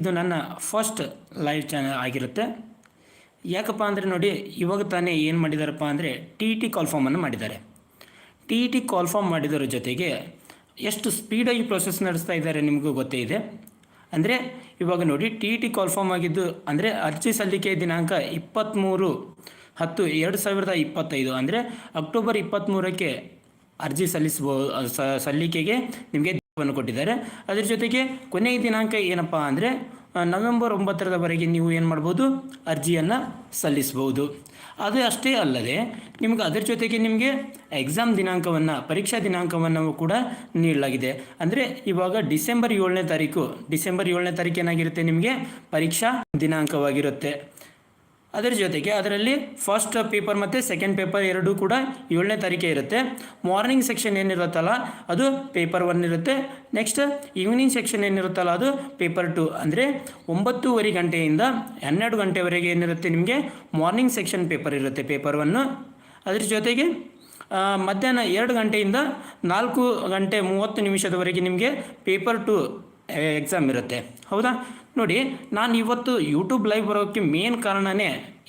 ಇದು ನನ್ನ first live channel ಆಗಿರುತ್ತೆ. ಯಾಕಪ್ಪ ಅಂದರೆ ನೋಡಿ, ಇವಾಗ ತಾನೇ ಏನು ಮಾಡಿದಾರಪ್ಪ ಅಂದರೆ ಟಿ ಇ ಟಿ ಕಾಲ್ಫಾರ್ಮನ್ನು ಮಾಡಿದ್ದಾರೆ. ಟಿ ಇ ಟಿ ಕಾಲ್ಫಾರ್ಮ್ ಮಾಡಿದರ ಜೊತೆಗೆ ಎಷ್ಟು ಸ್ಪೀಡಾಗಿ ಪ್ರೊಸೆಸ್ ನಡೆಸ್ತಾ ಇದ್ದಾರೆ ನಿಮಗೂ ಗೊತ್ತೇ ಇದೆ. ಅಂದರೆ ಇವಾಗ ನೋಡಿ ಟಿ ಇ ಟಿ ಕಾಲ್ಫಾರ್ಮ್ ಆಗಿದ್ದು ಅಂದರೆ ಅರ್ಜಿ ಸಲ್ಲಿಕೆ ದಿನಾಂಕ ಇಪ್ಪತ್ತ್ಮೂರು ಹತ್ತು ಎರಡು ಸಾವಿರದ ಇಪ್ಪತ್ತೈದು. ಅಂದರೆ ಅಕ್ಟೋಬರ್ ಇಪ್ಪತ್ತ್ಮೂರಕ್ಕೆ ಅರ್ಜಿ ಸಲ್ಲಿಸಬಹುದು ಸಲ್ಲಿಕೆಗೆ ನಿಮಗೆ ದಿನಾಂಕವನ್ನು ಕೊಟ್ಟಿದ್ದಾರೆ. ಅದರ ಜೊತೆಗೆ ಕೊನೆಯ ದಿನಾಂಕ ಏನಪ್ಪ ಅಂದರೆ ನವೆಂಬರ್ ಒಂಬತ್ತರವರೆಗೆ ನೀವು ಏನು ಮಾಡ್ಬೋದು? ಅರ್ಜಿಯನ್ನು ಸಲ್ಲಿಸ್ಬೋದು. ಅದು ಅಷ್ಟೇ ಅಲ್ಲದೆ, ನಿಮ್ಗೆ ಅದರ ಜೊತೆಗೆ ನಿಮಗೆ ಎಕ್ಸಾಮ್ ದಿನಾಂಕವನ್ನು, ಪರೀಕ್ಷಾ ದಿನಾಂಕವನ್ನು ಕೂಡ ನೀಡಲಾಗಿದೆ. ಅಂದರೆ ಇವಾಗ ಡಿಸೆಂಬರ್ ಏಳನೇ ತಾರೀಕು. ಡಿಸೆಂಬರ್ ಏಳನೇ ತಾರೀಕು ಏನಾಗಿರುತ್ತೆ ನಿಮಗೆ? ಪರೀಕ್ಷಾ ದಿನಾಂಕವಾಗಿರುತ್ತೆ. ಅದರ ಜೊತೆಗೆ ಅದರಲ್ಲಿ ಫಸ್ಟ್ ಪೇಪರ್ ಮತ್ತು ಸೆಕೆಂಡ್ ಪೇಪರ್ ಎರಡೂ ಕೂಡ ಏಳನೇ ತಾರೀಕೆ ಇರುತ್ತೆ. ಮಾರ್ನಿಂಗ್ ಸೆಕ್ಷನ್ ಏನಿರುತ್ತಲ್ಲ, ಅದು ಪೇಪರ್ ಒನ್ ಇರುತ್ತೆ. ನೆಕ್ಸ್ಟ್ ಈವ್ನಿಂಗ್ ಸೆಕ್ಷನ್ ಏನಿರುತ್ತಲ್ಲ, ಅದು ಪೇಪರ್ ಟು ಅಂದರೆ ಒಂಬತ್ತೂವರೆ ಗಂಟೆಯಿಂದ ಹನ್ನೆರಡು ಗಂಟೆವರೆಗೆ ಏನಿರುತ್ತೆ ನಿಮಗೆ? ಮಾರ್ನಿಂಗ್ ಸೆಕ್ಷನ್ ಪೇಪರ್ ಇರುತ್ತೆ ಪೇಪರ್ ಒನ್ನು ಅದ್ರ ಜೊತೆಗೆ ಮಧ್ಯಾಹ್ನ ಎರಡು ಗಂಟೆಯಿಂದ ನಾಲ್ಕು ಗಂಟೆ ಮೂವತ್ತು ನಿಮಿಷದವರೆಗೆ ನಿಮಗೆ ಪೇಪರ್ ಟು ಎಕ್ಸಾಮ್ ಇರುತ್ತೆ. ಹೌದಾ? ನೋಡಿ, ನಾನು ಇವತ್ತು ಯೂಟ್ಯೂಬ್ ಲೈವ್ ಬರೋಕ್ಕೆ ಮೇನ್ ಕಾರಣನೇ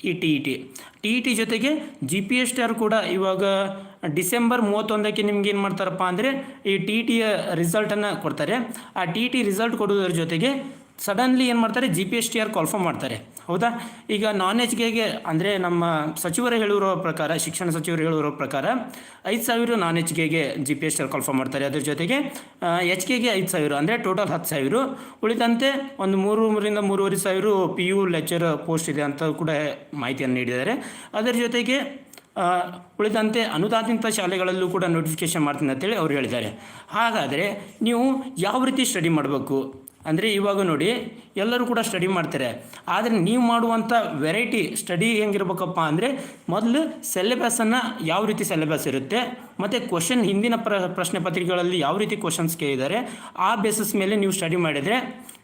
ಈ T E T T E T ಜೊತೆಗೆ G P S T R ಕೂಡ ಇವಾಗ ಡಿಸೆಂಬರ್ ಮೂವತ್ತೊಂದಕ್ಕೆ ನಿಮ್ಗೆ ಏನು ಮಾಡ್ತಾರಪ್ಪ ಅಂದರೆ ಈ ಟಿ ಇ ಟಿಯ ರಿಸಲ್ಟನ್ನು ಕೊಡ್ತಾರೆ. ಆ ಟಿ ಟಿ ರಿಸಲ್ಟ್ ಕೊಡೋದ್ರ ಜೊತೆಗೆ ಸಡನ್ಲಿ ಏನು ಮಾಡ್ತಾರೆ G P S T R call for ಮಾಡ್ತಾರೆ. ಹೌದಾ? ಈಗ ನಾನ್ ಎಚ್ ಕೆಗೆ ಅಂದರೆ ನಮ್ಮ ಸಚಿವರು ಹೇಳಿರೋ ಪ್ರಕಾರ, ಶಿಕ್ಷಣ ಸಚಿವರು ಹೇಳಿರೋ ಪ್ರಕಾರ, ಐದು ಸಾವಿರ non H ಕೆಗೆ G P S T R call for ಮಾಡ್ತಾರೆ. ಅದ್ರ ಜೊತೆಗೆ ಎಚ್ ಕೆಗೆ ಐದು ಸಾವಿರ, ಅಂದರೆ ಟೋಟಲ್ ಹತ್ತು ಸಾವಿರ. ಉಳಿದಂತೆ ಒಂದು ಮೂರರಿಂದ ಮೂರುವರೆ ಸಾವಿರ ಪಿ ಯು ಲೆಕ್ಚರ್ ಪೋಸ್ಟ್ ಇದೆ ಅಂತ ಕೂಡ ಮಾಹಿತಿಯನ್ನು ನೀಡಿದ್ದಾರೆ. ಅದರ ಜೊತೆಗೆ ಉಳಿದಂತೆ ಅನುದಾನಿತ ಶಾಲೆಗಳಲ್ಲೂ ಕೂಡ ನೋಟಿಫಿಕೇಶನ್ ಮಾಡ್ತೀನಿ ಅಂತೇಳಿ ಅವ್ರು ಹೇಳಿದ್ದಾರೆ. ಹಾಗಾದರೆ ನೀವು ಯಾವ ರೀತಿ ಸ್ಟಡಿ ಮಾಡಬೇಕು? ಅಂದರೆ ಇವಾಗ ನೋಡಿ, ಎಲ್ಲರೂ ಕೂಡ ಸ್ಟಡಿ ಮಾಡ್ತಾರೆ. ಆದರೆ ನೀವು ಮಾಡುವಂಥ ವೆರೈಟಿ ಸ್ಟಡಿ ಹೆಂಗಿರ್ಬೇಕಪ್ಪ ಅಂದರೆ, ಮೊದಲು ಸಿಲೆಬಸನ್ನು ಯಾವ ರೀತಿ ಸಿಲೆಬಸ್ ಇರುತ್ತೆ, ಮತ್ತು ಕ್ವಶನ್ ಹಿಂದಿನ ಪ್ರ, ಪ್ರಶ್ನೆ ಪತ್ರಿಕೆಗಳಲ್ಲಿ ಯಾವ ರೀತಿ ಕ್ವಶನ್ಸ್ ಕೇಳಿದ್ದಾರೆ, ಆ ಬೇಸಿಸ್ ಮೇಲೆ ನೀವು ಸ್ಟಡಿ ಮಾಡಿದರೆ,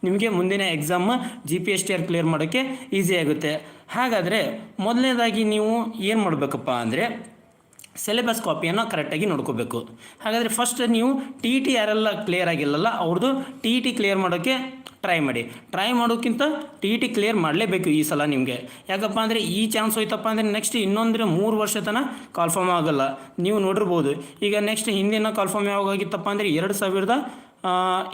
ನಿಮಗೆ ಮುಂದಿನ exam G P S T R clear ಮಾಡೋಕ್ಕೆ ಈಸಿ ಆಗುತ್ತೆ. ಹಾಗಾದರೆ ಮೊದಲನೇದಾಗಿ ನೀವು ಏನು ಮಾಡಬೇಕಪ್ಪ ಅಂದರೆ ಸಿಲೆಬಸ್ ಕಾಪಿಯನ್ನು ಕರೆಕ್ಟಾಗಿ ನೋಡ್ಕೋಬೇಕು. ಹಾಗಾದರೆ ಫಸ್ಟ್ ನೀವು ಟಿ ಟಿ ಯಾರೆಲ್ಲ ಕ್ಲಿಯರ್ ಆಗಿಲ್ಲಲ್ಲ ಅವ್ರದ್ದು ಟಿ ಟಿ ಕ್ಲಿಯರ್ ಮಾಡೋಕ್ಕೆ ಟ್ರೈ ಮಾಡಿ. ಟ್ರೈ ಮಾಡೋಕ್ಕಿಂತ ಟಿ ಟಿ ಕ್ಲಿಯರ್ ಮಾಡಲೇಬೇಕು ಈ ಸಲ ನಿಮಗೆ. ಯಾಕಪ್ಪ ಅಂದರೆ ಈ ಚಾನ್ಸ್ ಹೋಯ್ತಪ್ಪ ಅಂದರೆ ನೆಕ್ಸ್ಟ್ ಇನ್ನೊಂದ್ರೆ ಮೂರು ವರ್ಷ ತನಕ ಕಾಲ್ಫಾರ್ಮ್ ಆಗೋಲ್ಲ. ನೀವು ನೋಡಿರ್ಬೋದು. ಈಗ ನೆಕ್ಸ್ಟ್ ಹಿಂದಿನ ಕಾಲ್ಫಾರ್ಮ್ ಯಾವಾಗ ಆಗಿತ್ತಪ್ಪ ಅಂದರೆ ಎರಡು ಸಾವಿರದ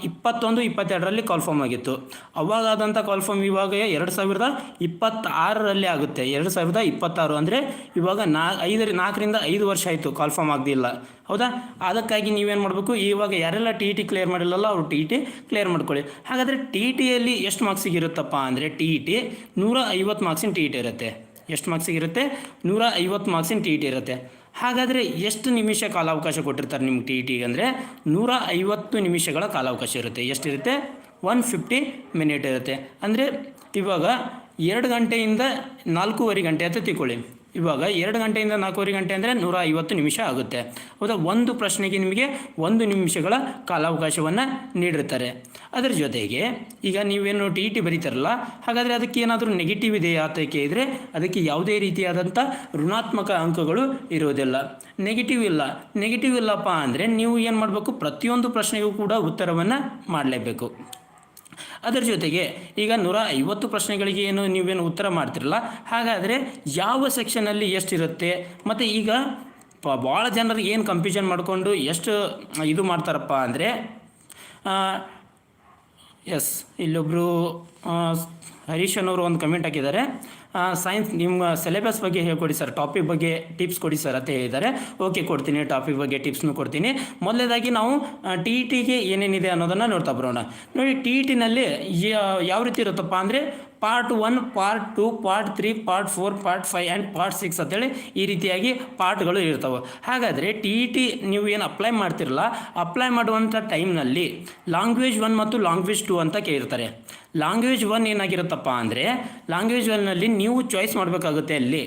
ಇಪ್ಪತ್ತೊಂದು, ಇಪ್ಪತ್ತೆರಡರಲ್ಲಿ ಕಾಲ್ಫಾರ್ಮ್ ಆಗಿತ್ತು. ಅವಾಗಾದಂಥ ಕಾಲ್ಫಾರ್ಮ್ ಇವಾಗ ಎರಡು ಸಾವಿರದ ಇಪ್ಪತ್ತಾರರಲ್ಲಿ ಆಗುತ್ತೆ. ಎರಡು ಸಾವಿರದ ಇಪ್ಪತ್ತಾರು ಅಂದರೆ ಇವಾಗ ನಾ, ಐದರ, ನಾಲ್ಕರಿಂದ ಐದು ವರ್ಷ ಆಯಿತು ಕಾಲ್ಫಾರ್ಮ್ ಆಗದಿಲ್ಲ. ಹೌದಾ? ಅದಕ್ಕಾಗಿ ನೀವೇನು ಮಾಡಬೇಕು? ಇವಾಗ ಯಾರೆಲ್ಲ ಟಿ ಟಿ ಕ್ಲಿಯರ್ ಮಾಡಿಲ್ಲಲ್ಲ ಅವರು ಟಿ ಟಿ ಕ್ಲಿಯರ್ ಮಾಡ್ಕೊಳ್ಳಿ. ಹಾಗಾದರೆ ಟಿ ಟಿಯಲ್ಲಿ ಎಷ್ಟು ಮಾರ್ಕ್ಸಿಗೆ ಇರುತ್ತಪ್ಪ ಅಂದರೆ ಟಿ ಟಿ ನೂರ ಐವತ್ತು ಮಾರ್ಕ್ಸಿನ ಟಿ ಟಿ ಇರುತ್ತೆ. ಎಷ್ಟು ಮಾರ್ಕ್ಸಿಗೆ ಇರುತ್ತೆ? ನೂರ ಐವತ್ತು ಮಾರ್ಕ್ಸಿನ ಟಿ ಟಿ ಇರುತ್ತೆ. ಹಾಗಾದರೆ ಎಷ್ಟು ನಿಮಿಷ ಕಾಲಾವಕಾಶ ಕೊಟ್ಟಿರ್ತಾರೆ ನಿಮ್ಗೆ ಟಿ ಟಿಗೆ ಅಂದರೆ ನೂರ ಐವತ್ತು ನಿಮಿಷಗಳ ಕಾಲಾವಕಾಶ ಇರುತ್ತೆ. ಎಷ್ಟಿರುತ್ತೆ? ಒನ್ ಫಿಫ್ಟಿ ಮಿನಿಟ್ ಇರುತ್ತೆ. ಅಂದರೆ ಇವಾಗ ಎರಡು ಗಂಟೆಯಿಂದ ನಾಲ್ಕೂವರೆ ಗಂಟೆ ಅಂತ ತಿಳ್ಕೊಳ್ಳಿ. ಇವಾಗ ಎರಡು ಗಂಟೆಯಿಂದ ನಾಲ್ಕೂವರೆ ಗಂಟೆ ಅಂದರೆ ನೂರ ಐವತ್ತು ನಿಮಿಷ ಆಗುತ್ತೆ. ಹೌದಾ? ಒಂದು ಪ್ರಶ್ನೆಗೆ ನಿಮಗೆ ಒಂದು ನಿಮಿಷಗಳ ಕಾಲಾವಕಾಶವನ್ನು ನೀಡಿರ್ತಾರೆ. ಅದರ ಜೊತೆಗೆ ಈಗ ನೀವೇನು ಟಿ ಇ ಟಿ ಬರೀತಾರಲ್ಲ, ಹಾಗಾದರೆ ಅದಕ್ಕೆ ಏನಾದರೂ ನೆಗೆಟಿವ್ ಇದೆಯಾ ಆತಕ್ಕೆ ಇದ್ದರೆ ಅದಕ್ಕೆ ಯಾವುದೇ ರೀತಿಯಾದಂಥ ಋಣಾತ್ಮಕ ಅಂಕಗಳು ಇರೋದಿಲ್ಲ ನೆಗೆಟಿವ್ ಇಲ್ಲ. ನೆಗೆಟಿವ್ ಇಲ್ಲಪ್ಪ ಅಂದರೆ ನೀವು ಏನು ಮಾಡಬೇಕು? ಪ್ರತಿಯೊಂದು ಪ್ರಶ್ನೆಗೂ ಕೂಡ ಉತ್ತರವನ್ನು ಮಾಡಲೇಬೇಕು. ಅದರ ಜೊತೆಗೆ ಈಗ ನೂರ ಐವತ್ತು ಪ್ರಶ್ನೆಗಳಿಗೆ ಏನು ನೀವೇನು ಉತ್ತರ ಮಾಡ್ತಿರಲ್ಲ, ಹಾಗಾದರೆ ಯಾವ ಸೆಕ್ಷನಲ್ಲಿ ಎಷ್ಟಿರುತ್ತೆ? ಮತ್ತು ಈಗ ಪ ಭಾಳ ಜನರಿಗೆ ಏನು ಕಂಪ್ಯೂಷನ್ ಮಾಡಿಕೊಂಡು ಎಷ್ಟು ಇದು ಮಾಡ್ತಾರಪ್ಪ ಅಂದರೆ ಎಸ್ ಇಲ್ಲೊಬ್ಬರು ಹರೀಶ್ ಅನ್ನೋರು ಒಂದು ಕಮೆಂಟ್ ಹಾಕಿದ್ದಾರೆ. ಸೈನ್ಸ್ ನಿಮ್ಮ ಸಿಲೆಬಸ್ ಬಗ್ಗೆ ಹೇಳ್ಕೊಡಿ ಸರ್ ಟಾಪಿಕ್ ಬಗ್ಗೆ ಟಿಪ್ಸ್ ಕೊಡಿ ಸರ್ ಅಂತ ಹೇಳಿದ್ದಾರೆ. ಓಕೆ ಕೊಡ್ತೀನಿ ಟಾಪಿಕ್ ಬಗ್ಗೆ ಟಿಪ್ಸ್ನು ಕೊಡ್ತೀನಿ. ಮೊದಲೇದಾಗಿ ನಾವು ಟಿ ಇ ಟಿಗೆ ಏನೇನಿದೆ ಅನ್ನೋದನ್ನು ನೋಡ್ತಾ ಬರೋಣ. ನೋಡಿ ಟಿ ಇ ಟಿನಲ್ಲಿ ಯಾವ ರೀತಿ ಇರುತ್ತಪ್ಪ ಅಂದರೆ part one part two part three part four part five and part six ಅಂತೇಳಿ ಈ ರೀತಿಯಾಗಿ ಪಾರ್ಟ್ಗಳು ಇರ್ತವೆ. ಹಾಗಾದರೆ ಟಿ ಇ ಟಿ ನೀವು ಏನು ಅಪ್ಲೈ ಮಾಡ್ತಿರಲ್ಲ ಅಪ್ಲೈ ಮಾಡುವಂಥ ಟೈಮ್ನಲ್ಲಿ ಲಾಂಗ್ವೇಜ್ ಒನ್ ಮತ್ತು ಲಾಂಗ್ವೇಜ್ ಟು ಅಂತ ಕೇಳಿರ್ತಾರೆ ಲಾಂಗ್ವೇಜ್ ಒನ್ ಏನಾಗಿರುತ್ತಪ್ಪ ಅಂದರೆ ಲಾಂಗ್ವೇಜ್ ಒನ್ನಲ್ಲಿ ನೀವು ಚಾಯ್ಸ್ ಮಾಡಬೇಕಾಗುತ್ತೆ ಅಲ್ಲಿ.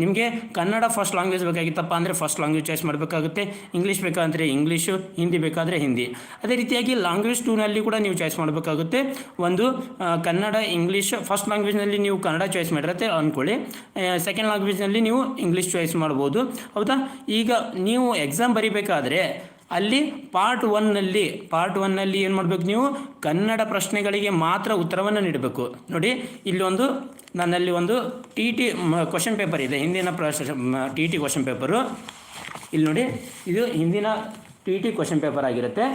ನಿಮಗೆ ಕನ್ನಡ ಫಸ್ಟ್ ಲ್ಯಾಂಗ್ವೇಜ್ ಬೇಕಾಗಿತ್ತಪ್ಪ ಅಂದರೆ ಫಸ್ಟ್ ಲ್ಯಾಂಗ್ವೇಜ್ ಚಾಯ್ಸ್ ಮಾಡಬೇಕಾಗುತ್ತೆ. ಇಂಗ್ಲೀಷ್ ಬೇಕಾದರೆ ಇಂಗ್ಲೀಷು ಹಿಂದಿ ಬೇಕಾದರೆ ಹಿಂದಿ ಅದೇ ರೀತಿಯಾಗಿ ಲ್ಯಾಂಗ್ವೇಜ್ ಟೂನಲ್ಲಿ ಕೂಡ ನೀವು ಚಾಯ್ಸ್ ಮಾಡಬೇಕಾಗುತ್ತೆ. ಒಂದು ಕನ್ನಡ ಇಂಗ್ಲೀಷ್ ಫಸ್ಟ್ ಲ್ಯಾಂಗ್ವೇಜ್ನಲ್ಲಿ ನೀವು ಕನ್ನಡ ಚಾಯ್ಸ್ ಮಾಡಿರತ್ತೆ ಅಂದ್ಕೊಳ್ಳಿ ಸೆಕೆಂಡ್ ಲ್ಯಾಂಗ್ವೇಜ್ನಲ್ಲಿ ನೀವು ಇಂಗ್ಲೀಷ್ ಚಾಯ್ಸ್ ಮಾಡ್ಬೋದು. ಹೌದಾ? ಈಗ ನೀವು ಎಕ್ಸಾಮ್ ಬರಿಬೇಕಾದ್ರೆ ಅಲ್ಲಿ ಪಾರ್ಟ್ ಒನ್ನಲ್ಲಿ ಪಾರ್ಟ್ ಒನ್ನಲ್ಲಿ ಏನು ಮಾಡಬೇಕು ನೀವು? ಕನ್ನಡ ಪ್ರಶ್ನೆಗಳಿಗೆ ಮಾತ್ರ ಉತ್ತರವನ್ನು ನೀಡಬೇಕು. ನೋಡಿ ಇಲ್ಲಿ ಒಂದು ನನ್ನಲ್ಲಿ ಒಂದು ಟಿ ಟಿ ಕ್ವಶನ್ ಪೇಪರ್ ಇದೆ. ಹಿಂದಿನ ಪ್ರಶ್ ಟಿ ಟಿ ಕ್ವಶನ್ ಪೇಪರು ಇಲ್ಲಿ ನೋಡಿ, ಇದು ಹಿಂದಿನ ಟಿ ಟಿ ಕ್ವಶನ್ ಪೇಪರ್ ಆಗಿರುತ್ತೆ.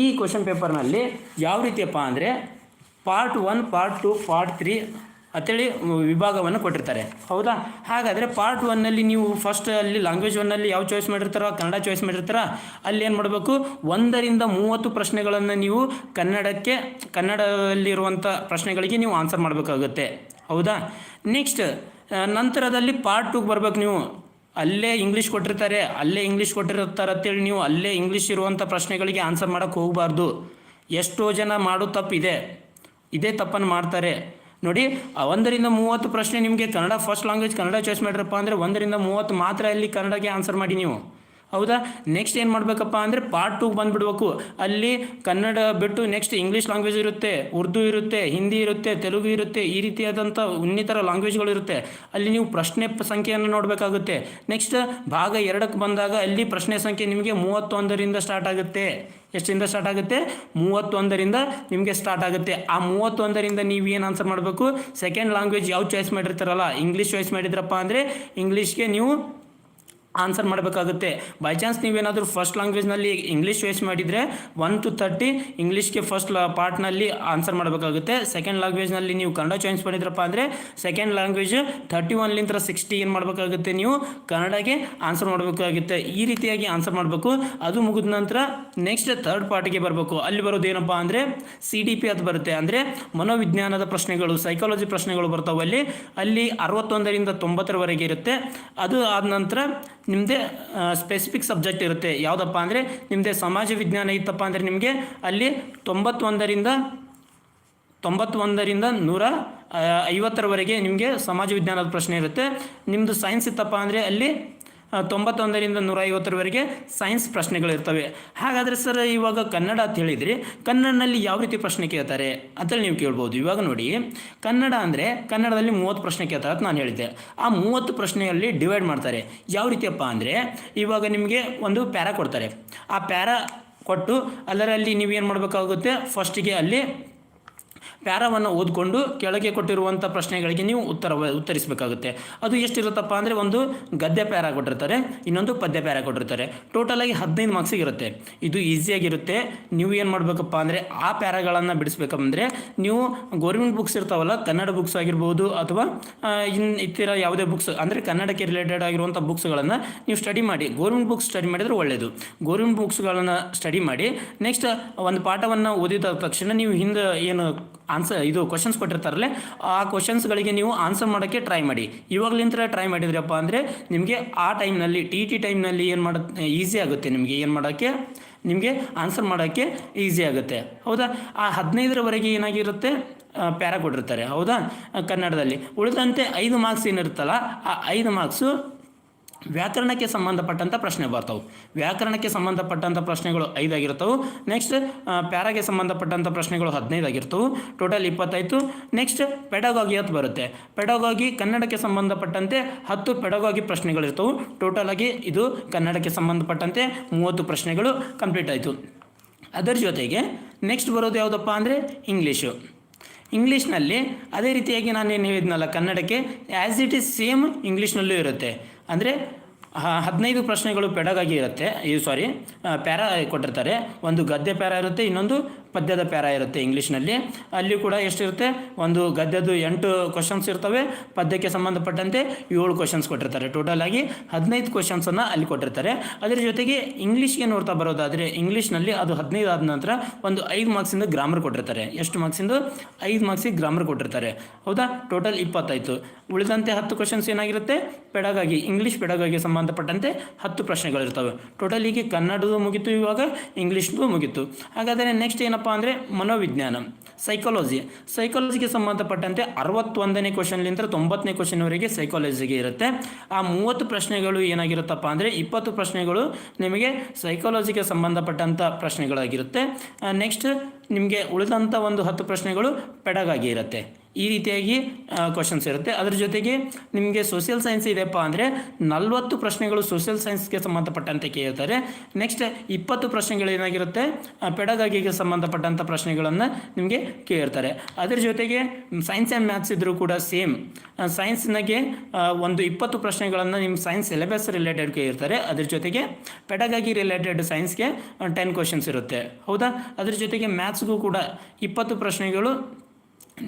ಈ ಕ್ವಶನ್ ಪೇಪರ್ನಲ್ಲಿ ಯಾವ ರೀತಿಯಪ್ಪ ಅಂದರೆ part one part two part three ಅಂತೇಳಿ ವಿಭಾಗವನ್ನು ಕೊಟ್ಟಿರ್ತಾರೆ. ಹೌದಾ? ಹಾಗಾದರೆ ಪಾರ್ಟ್ ಒನ್ನಲ್ಲಿ ನೀವು ಫಸ್ಟ್ ಅಲ್ಲಿ ಲ್ಯಾಂಗ್ವೇಜ್ ಒನ್ನಲ್ಲಿ ಯಾವ ಚಾಯ್ಸ್ ಮಾಡಿರ್ತಾರೋ, ಕನ್ನಡ ಚಾಯ್ಸ್ ಮಾಡಿರ್ತಾರ, ಅಲ್ಲಿ ಏನು ಮಾಡಬೇಕು? ಒಂದರಿಂದ ಮೂವತ್ತು ಪ್ರಶ್ನೆಗಳನ್ನು ನೀವು ಕನ್ನಡಕ್ಕೆ ಕನ್ನಡದಲ್ಲಿರುವಂಥ ಪ್ರಶ್ನೆಗಳಿಗೆ ನೀವು ಆನ್ಸರ್ ಮಾಡಬೇಕಾಗುತ್ತೆ. ಹೌದಾ? ನೆಕ್ಸ್ಟ್ ನಂತರದಲ್ಲಿ ಪಾರ್ಟ್ ಟೂಗೆ ಬರ್ಬೇಕು ನೀವು. ಅಲ್ಲೇ ಇಂಗ್ಲೀಷ್ ಕೊಟ್ಟಿರ್ತಾರೆ, ಅಲ್ಲೇ ಇಂಗ್ಲೀಷ್ ಕೊಟ್ಟಿರ್ತಾರೆ ಅಂತೇಳಿ ನೀವು ಅಲ್ಲೇ ಇಂಗ್ಲೀಷ್ ಇರುವಂಥ ಪ್ರಶ್ನೆಗಳಿಗೆ ಆನ್ಸರ್ ಮಾಡೋಕ್ಕೆ ಹೋಗಬಾರ್ದು. ಎಷ್ಟೋ ಜನ ಮಾಡೋ ತಪ್ಪಿದೆ. ಇದೇ ತಪ್ಪನ್ನು ಮಾಡ್ತಾರೆ. ನೋಡಿ ಒಂದರಿಂದ ಮೂವತ್ತು ಪ್ರಶ್ನೆ ನಿಮಗೆ Kannada first language Kannada choice ಮಾಡಿರಪ್ಪ ಅಂದರೆ ಒಂದರಿಂದ ಮೂವತ್ತು ಮಾತ್ರ ಅಲ್ಲಿ ಕನ್ನಡಕ್ಕೆ ಆನ್ಸರ್ ಮಾಡಿ ನೀವು. ಹೌದಾ? ನೆಕ್ಸ್ಟ್ ಏನು ಮಾಡಬೇಕಪ್ಪ ಅಂದರೆ ಪಾರ್ಟ್ ಟೂಗೆ ಬಂದುಬಿಡ್ಬೇಕು. ಅಲ್ಲಿ ಕನ್ನಡ ಬಿಟ್ಟು ನೆಕ್ಸ್ಟ್ ಇಂಗ್ಲೀಷ್ ಲ್ಯಾಂಗ್ವೇಜ್ ಇರುತ್ತೆ, ಉರ್ದು ಇರುತ್ತೆ, ಹಿಂದಿ ಇರುತ್ತೆ, ತೆಲುಗು ಇರುತ್ತೆ, ಈ ರೀತಿಯಾದಂಥ ಇನ್ನಿತರ ಲ್ಯಾಂಗ್ವೇಜ್ಗಳು ಇರುತ್ತೆ. ಅಲ್ಲಿ ನೀವು ಪ್ರಶ್ನೆ ಸಂಖ್ಯೆಯನ್ನು ನೋಡಬೇಕಾಗುತ್ತೆ. ನೆಕ್ಸ್ಟ್ ಭಾಗ ಎರಡಕ್ಕೆ ಬಂದಾಗ ಅಲ್ಲಿ ಪ್ರಶ್ನೆ ಸಂಖ್ಯೆ ನಿಮಗೆ ಮೂವತ್ತೊಂದರಿಂದ ಸ್ಟಾರ್ಟ್ ಆಗುತ್ತೆ. ಎಷ್ಟರಿಂದ ಸ್ಟಾರ್ಟ್ ಆಗುತ್ತೆ? ಮೂವತ್ತೊಂದರಿಂದ ನಿಮಗೆ ಸ್ಟಾರ್ಟ್ ಆಗುತ್ತೆ. ಆ ಮೂವತ್ತೊಂದರಿಂದ ನೀವು ಏನು ಆನ್ಸರ್ ಮಾಡಬೇಕು? ಸೆಕೆಂಡ್ ಲ್ಯಾಂಗ್ವೇಜ್ ಯಾವ ಚಾಯ್ಸ್ ಮಾಡಿರ್ತಾರಲ್ಲ ಇಂಗ್ಲೀಷ್ ಚಾಯ್ಸ್ ಮಾಡಿದ್ರಪ್ಪ ಅಂದರೆ ಇಂಗ್ಲೀಷ್ಗೆ ನೀವು ಆನ್ಸರ್ ಮಾಡಬೇಕಾಗುತ್ತೆ. ಬೈ ಚಾನ್ಸ್ ನೀವೇನಾದರೂ ಫಸ್ಟ್ ಲ್ಯಾಂಗ್ವೇಜ್ನಲ್ಲಿ ಇಂಗ್ಲೀಷ್ ವೇಸ್ಟ್ ಮಾಡಿದರೆ ಒನ್ ಟು ತರ್ಟಿ ಇಂಗ್ಲೀಷ್ಗೆ ಫಸ್ಟ್ ಪಾರ್ಟ್ನಲ್ಲಿ ಆನ್ಸರ್ ಮಾಡಬೇಕಾಗುತ್ತೆ. ಸೆಕೆಂಡ್ ಲ್ಯಾಂಗ್ವೇಜ್ನಲ್ಲಿ ನೀವು ಕನ್ನಡ ಚಾಯ್ಸ್ ಮಾಡಿದ್ರಪ್ಪ ಅಂದರೆ ಸೆಕೆಂಡ್ ಲ್ಯಾಂಗ್ವೇಜ್ ತರ್ಟಿ ಒನ್ಲಿಂದ ಸಿಕ್ಸ್ಟಿ ಏನು ಮಾಡಬೇಕಾಗುತ್ತೆ ನೀವು ಕನ್ನಡಗೆ ಆನ್ಸರ್ ಮಾಡಬೇಕಾಗುತ್ತೆ. ಈ ರೀತಿಯಾಗಿ ಆನ್ಸರ್ ಮಾಡಬೇಕು. ಅದು ಮುಗಿದ ನಂತರ ನೆಕ್ಸ್ಟ್ ಥರ್ಡ್ ಪಾರ್ಟಿಗೆ ಬರಬೇಕು. ಅಲ್ಲಿ ಬರೋದು ಏನಪ್ಪ ಅಂದರೆ ಸಿ ಡಿ ಪಿ ಅದು ಬರುತ್ತೆ. ಅಂದರೆ ಮನೋವಿಜ್ಞಾನದ ಪ್ರಶ್ನೆಗಳು ಸೈಕಾಲಜಿ ಪ್ರಶ್ನೆಗಳು ಬರ್ತಾವೆ ಅಲ್ಲಿ. ಅಲ್ಲಿ ಅರವತ್ತೊಂದರಿಂದ ತೊಂಬತ್ತರವರೆಗೆ ಇರುತ್ತೆ. ಅದು ಆದ ನಂತರ ನಿಮ್ಮದೇ ಸ್ಪೆಸಿಫಿಕ್ ಸಬ್ಜೆಕ್ಟ್ ಇರುತ್ತೆ. ಯಾವುದಪ್ಪ ಅಂದರೆ ನಿಮ್ಮದೇ ಸಮಾಜ ವಿಜ್ಞಾನ ಇತ್ತಪ್ಪ ಅಂದರೆ ನಿಮಗೆ ಅಲ್ಲಿ ತೊಂಬತ್ತೊಂದರಿಂದ ತೊಂಬತ್ತೊಂದರಿಂದ ನೂರ ಐವತ್ತರವರೆಗೆ ನಿಮಗೆ ಸಮಾಜ ವಿಜ್ಞಾನದ ಪ್ರಶ್ನೆ ಇರುತ್ತೆ. ನಿಮ್ಮದು ಸೈನ್ಸ್ ಇತ್ತಪ್ಪ ಅಂದರೆ ಅಲ್ಲಿ ತೊಂಬತ್ತೊಂದರಿಂದ ನೂರ ಐವತ್ತರವರೆಗೆ ಸೈನ್ಸ್ ಪ್ರಶ್ನೆಗಳಿರ್ತವೆ ಹಾಗಾದರೆ ಸರ್, ಇವಾಗ ಕನ್ನಡ ಅಂತ ಹೇಳಿದ್ರಿ, ಕನ್ನಡನಲ್ಲಿ ಯಾವ ರೀತಿ ಪ್ರಶ್ನೆ ಕೇಳ್ತಾರೆ ಅಂತೇಳಿ ನೀವು ಕೇಳ್ಬೋದು. ಇವಾಗ ನೋಡಿ, ಕನ್ನಡ ಅಂದರೆ ಕನ್ನಡದಲ್ಲಿ ಮೂವತ್ತು ಪ್ರಶ್ನೆ ಕೇಳ್ತಾರೆ ಅಂತ ನಾನು ಹೇಳಿದ್ದೆ. ಆ ಮೂವತ್ತು ಪ್ರಶ್ನೆಯಲ್ಲಿ ಡಿವೈಡ್ ಮಾಡ್ತಾರೆ. ಯಾವ ರೀತಿಯಪ್ಪ ಅಂದರೆ, ಇವಾಗ ನಿಮಗೆ ಒಂದು ಪ್ಯಾರಾ ಕೊಡ್ತಾರೆ. ಆ ಪ್ಯಾರಾ ಕೊಟ್ಟು ಅದರಲ್ಲಿ ನೀವೇನು ಮಾಡಬೇಕಾಗುತ್ತೆ? ಫಸ್ಟಿಗೆ ಅಲ್ಲಿ ಪ್ಯಾರಾವನ್ನು ಓದ್ಕೊಂಡು ಕೆಳಗೆ ಕೊಟ್ಟಿರುವಂಥ ಪ್ರಶ್ನೆಗಳಿಗೆ ನೀವು ಉತ್ತರ, ಉತ್ತರಿಸಬೇಕಾಗುತ್ತೆ. ಅದು ಎಷ್ಟಿರುತ್ತಪ್ಪ ಅಂದರೆ ಒಂದು ಗದ್ಯ ಪ್ಯಾರ ಕೊಟ್ಟಿರ್ತಾರೆ, ಇನ್ನೊಂದು ಪದ್ಯ ಪ್ಯಾರ ಕೊಟ್ಟಿರ್ತಾರೆ. ಟೋಟಲಾಗಿ ಹದಿನೈದು ಮಾರ್ಕ್ಸಿಗೆ ಇರುತ್ತೆ. ಇದು ಈಸಿಯಾಗಿರುತ್ತೆ ನೀವು ಏನು ಮಾಡಬೇಕಪ್ಪ ಅಂದರೆ ಆ ಪ್ಯಾರಾಗಳನ್ನು ಬಿಡಿಸ್ಬೇಕಂದ್ರೆ ನೀವು ಗೌರ್ಮೆಂಟ್ ಬುಕ್ಸ್ ಇರ್ತಾವಲ್ಲ, ಕನ್ನಡ ಬುಕ್ಸ್ ಆಗಿರ್ಬೋದು ಅಥವಾ ಇನ್ನು ಇನ್ ಇತರ ಯಾವುದೇ ಬುಕ್ಸ್ ಅಂದರೆ ಕನ್ನಡಕ್ಕೆ ರಿಲೇಟೆಡ್ ಆಗಿರುವಂಥ ಬುಕ್ಸ್ಗಳನ್ನು ನೀವು ಸ್ಟಡಿ ಮಾಡಿ. ಗೌರ್ಮೆಂಟ್ ಬುಕ್ಸ್ ಸ್ಟಡಿ ಮಾಡಿದರೆ ಒಳ್ಳೆಯದು ಗೌರ್ಮೆಂಟ್ ಬುಕ್ಸ್ಗಳನ್ನು ಸ್ಟಡಿ ಮಾಡಿ ನೆಕ್ಸ್ಟ್ ಒಂದು ಪಾಠವನ್ನು ಓದಿದ ತಕ್ಷಣ ನೀವು ಹಿಂದೆ ಏನು ಆನ್ಸರ್ ಇದು ಕ್ವಶನ್ಸ್ ಕೊಟ್ಟಿರ್ತಾರಲ್ಲ, ಆ ಕ್ವಶನ್ಸ್ಗಳಿಗೆ ನೀವು ಆನ್ಸರ್ ಮಾಡೋಕ್ಕೆ ಟ್ರೈ ಮಾಡಿ. ಇವಾಗಲಿಂದ ಟ್ರೈ ಮಾಡಿದ್ರಪ್ಪ ಅಂದರೆ, ನಿಮಗೆ ಆ ಟೈಮ್ನಲ್ಲಿ ಟಿ ಟಿ ಟೈಮ್ನಲ್ಲಿ ಏನು ಮಾಡ ಈಸಿ ಆಗುತ್ತೆ ನಿಮಗೆ ಏನು ಮಾಡೋಕ್ಕೆ? ನಿಮಗೆ ಆನ್ಸರ್ ಮಾಡೋಕ್ಕೆ ಈಸಿ ಆಗುತ್ತೆ. ಹೌದಾ? ಆ ಹದಿನೈದರವರೆಗೆ ಏನಾಗಿರುತ್ತೆ? ಪ್ಯಾರಾ ಕೊಟ್ಟಿರ್ತಾರೆ. ಹೌದಾ? ಕನ್ನಡದಲ್ಲಿ. ಉಳಿದಂತೆ ಐದು ಮಾರ್ಕ್ಸ್ ಏನಿರುತ್ತಲ್ಲ, ಆ ಐದು ಮಾರ್ಕ್ಸು ವ್ಯಾಕರಣಕ್ಕೆ ಸಂಬಂಧಪಟ್ಟಂಥ ಪ್ರಶ್ನೆ ಬರ್ತವೆ. ವ್ಯಾಕರಣಕ್ಕೆ ಸಂಬಂಧಪಟ್ಟಂಥ ಪ್ರಶ್ನೆಗಳು ಐದಾಗಿರ್ತವೆ. ನೆಕ್ಸ್ಟ್ ಪ್ಯಾರಾಗೆ ಸಂಬಂಧಪಟ್ಟಂಥ ಪ್ರಶ್ನೆಗಳು ಹದಿನೈದಾಗಿರ್ತವೆ. ಟೋಟಲ್ ಇಪ್ಪತ್ತಾಯಿತು ನೆಕ್ಸ್ಟ್ ಪೆಡಗಾಗಿ ಅಂತ ಬರುತ್ತೆ. ಪೆಡಗಾಗಿ ಕನ್ನಡಕ್ಕೆ ಸಂಬಂಧಪಟ್ಟಂತೆ ಹತ್ತು ಪೆಡಗಾಗಿ ಪ್ರಶ್ನೆಗಳಿರ್ತವೆ. ಟೋಟಲ್ ಆಗಿ ಇದು ಕನ್ನಡಕ್ಕೆ ಸಂಬಂಧಪಟ್ಟಂತೆ ಮೂವತ್ತು ಪ್ರಶ್ನೆಗಳು ಕಂಪ್ಲೀಟ್ ಆಯಿತು. ಅದರ ಜೊತೆಗೆ ನೆಕ್ಸ್ಟ್ ಬರೋದು ಯಾವುದಪ್ಪ ಅಂದರೆ ಇಂಗ್ಲೀಷು ಇಂಗ್ಲೀಷ್ನಲ್ಲಿ ಅದೇ ರೀತಿಯಾಗಿ ನಾನು ಏನು ಹೇಳಿದ್ನಲ್ಲ ಕನ್ನಡಕ್ಕೆ ಆ್ಯಸ್ ಇಟ್ ಈಸ್ ಸೇಮ್ ಇಂಗ್ಲೀಷ್ನಲ್ಲೂ ಇರುತ್ತೆ. ಅಂದರೆ ಹದಿನೈದು ಪ್ರಶ್ನೆಗಳು ಪೆಡಗಾಗಿ ಇರುತ್ತೆ. ಈ ಸಾರಿ ಪ್ಯಾರಾ ಕೊಟ್ಟಿರ್ತಾರೆ. ಒಂದು ಗದ್ಯ ಪ್ಯಾರಾ ಇರುತ್ತೆ ಇನ್ನೊಂದು ಪದ್ಯದ ಪ್ಯಾರ ಇರುತ್ತೆ ಇಂಗ್ಲೀಷ್ನಲ್ಲಿ. ಅಲ್ಲಿ ಕೂಡ ಎಷ್ಟಿರುತ್ತೆ? ಒಂದು ಗದ್ಯದ್ದು ಎಂಟು ಕ್ವಶನ್ಸ್ ಇರ್ತವೆ. ಪದ್ಯಕ್ಕೆ ಸಂಬಂಧಪಟ್ಟಂತೆ ಏಳು ಕ್ವಶನ್ಸ್ ಕೊಟ್ಟಿರ್ತಾರೆ. ಟೋಟಲ್ ಆಗಿ ಹದಿನೈದು ಕ್ವಶನ್ಸನ್ನು ಅಲ್ಲಿ ಕೊಟ್ಟಿರ್ತಾರೆ. ಅದರ ಜೊತೆಗೆ ಇಂಗ್ಲೀಷ್ಗೆ ನೋಡ್ತಾ ಬರೋದಾದರೆ ಇಂಗ್ಲೀಷ್ನಲ್ಲಿ ಅದು ಹದಿನೈದು ಆದ ನಂತರ ಒಂದು ಐದು ಮಾರ್ಕ್ಸಿಂದ ಗ್ರಾಮರ್ ಕೊಟ್ಟಿರ್ತಾರೆ. ಎಷ್ಟು ಮಾರ್ಕ್ಸಿಂದು ಐದು ಮಾರ್ಕ್ಸಿಗೆ ಗ್ರಾಮರ್ ಕೊಟ್ಟಿರ್ತಾರೆ. ಹೌದಾ? ಟೋಟಲ್ ಇಪ್ಪತ್ತಾಯಿತು ಉಳಿದಂತೆ ಹತ್ತು ಕ್ವಶನ್ಸ್ ಏನಾಗಿರುತ್ತೆ? ಪೆಡಗಾಗಿ, ಇಂಗ್ಲೀಷ್ ಪೆಡಗಾಗಿ ಸಂಬಂಧಪಟ್ಟಂತೆ ಹತ್ತು ಪ್ರಶ್ನೆಗಳಿರ್ತವೆ. ಟೋಟಲ್ ಈಗ ಕನ್ನಡದು ಮುಗೀತು ಇವಾಗ ಇಂಗ್ಲೀಷ್ದು ಮುಗೀತು. ಹಾಗಾದರೆ ನೆಕ್ಸ್ಟ್ ಏನಪ್ಪ ಅಂದರೆ ಮನೋವಿಜ್ಞಾನ ಸೈಕಾಲಜಿ ಸೈಕಾಲಜಿಗೆ ಸಂಬಂಧಪಟ್ಟಂತೆ ಅರವತ್ತೊಂದನೇ ಕ್ವಶನ್ಲಿಂದ ತೊಂಬತ್ತನೇ ಕ್ವಶನ್ವರೆಗೆ ಸೈಕಾಲಜಿಗೆ ಇರುತ್ತೆ. ಆ ಮೂವತ್ತು ಪ್ರಶ್ನೆಗಳು ಏನಾಗಿರುತ್ತಪ್ಪ ಅಂದರೆ ಇಪ್ಪತ್ತು ಪ್ರಶ್ನೆಗಳು ನಿಮಗೆ ಸೈಕಾಲಜಿಗೆ ಸಂಬಂಧಪಟ್ಟಂಥ ಪ್ರಶ್ನೆಗಳಾಗಿರುತ್ತೆ. ನೆಕ್ಸ್ಟ್ ನಿಮಗೆ ಉಳಿದಂಥ ಒಂದು ಹತ್ತು ಪ್ರಶ್ನೆಗಳು ಪೆಡಗಾಗಿ ಇರುತ್ತೆ ಈ ರೀತಿಯಾಗಿ ಕ್ವಶನ್ಸ್ ಇರುತ್ತೆ. ಅದ್ರ ಜೊತೆಗೆ ನಿಮಗೆ ಸೋಷಿಯಲ್ ಸೈನ್ಸ್ ಇದೆಯಪ್ಪ ಅಂದರೆ ನಲವತ್ತು ಪ್ರಶ್ನೆಗಳು ಸೋಷಿಯಲ್ ಸೈನ್ಸ್ಗೆ ಸಂಬಂಧಪಟ್ಟಂತೆ ಕೇಳ್ತಾರೆ. ನೆಕ್ಸ್ಟ್ ಇಪ್ಪತ್ತು ಪ್ರಶ್ನೆಗಳು ಏನಾಗಿರುತ್ತೆ? ಪೆಡಗಾಗಿಗೆ ಸಂಬಂಧಪಟ್ಟಂಥ ಪ್ರಶ್ನೆಗಳನ್ನು ನಿಮಗೆ ಕೇಳ್ತಾರೆ. ಅದ್ರ ಜೊತೆಗೆ ಸೈನ್ಸ್ ಆ್ಯಂಡ್ ಮ್ಯಾಥ್ಸ್ ಇದ್ದರೂ ಕೂಡ ಸೇಮ್ ಸೈನ್ಸ್ನಾಗೆ ಒಂದು ಇಪ್ಪತ್ತು ಪ್ರಶ್ನೆಗಳನ್ನು ನಿಮ್ಮ ಸೈನ್ಸ್ ಸಿಲೆಬಸ್ ರಿಲೇಟೆಡ್ ಕೇಳಿರ್ತಾರೆ ಅದ್ರ ಜೊತೆಗೆ ಪೆಡಗಾಗಿ ರಿಲೇಟೆಡ್ ಸೈನ್ಸ್ಗೆ ಟೆನ್ ಕ್ವಶನ್ಸ್ ಇರುತ್ತೆ. ಹೌದಾ? ಅದ್ರ ಜೊತೆಗೆ ಮ್ಯಾಥ್ಸ್ಗೂ ಕೂಡ ಇಪ್ಪತ್ತು ಪ್ರಶ್ನೆಗಳು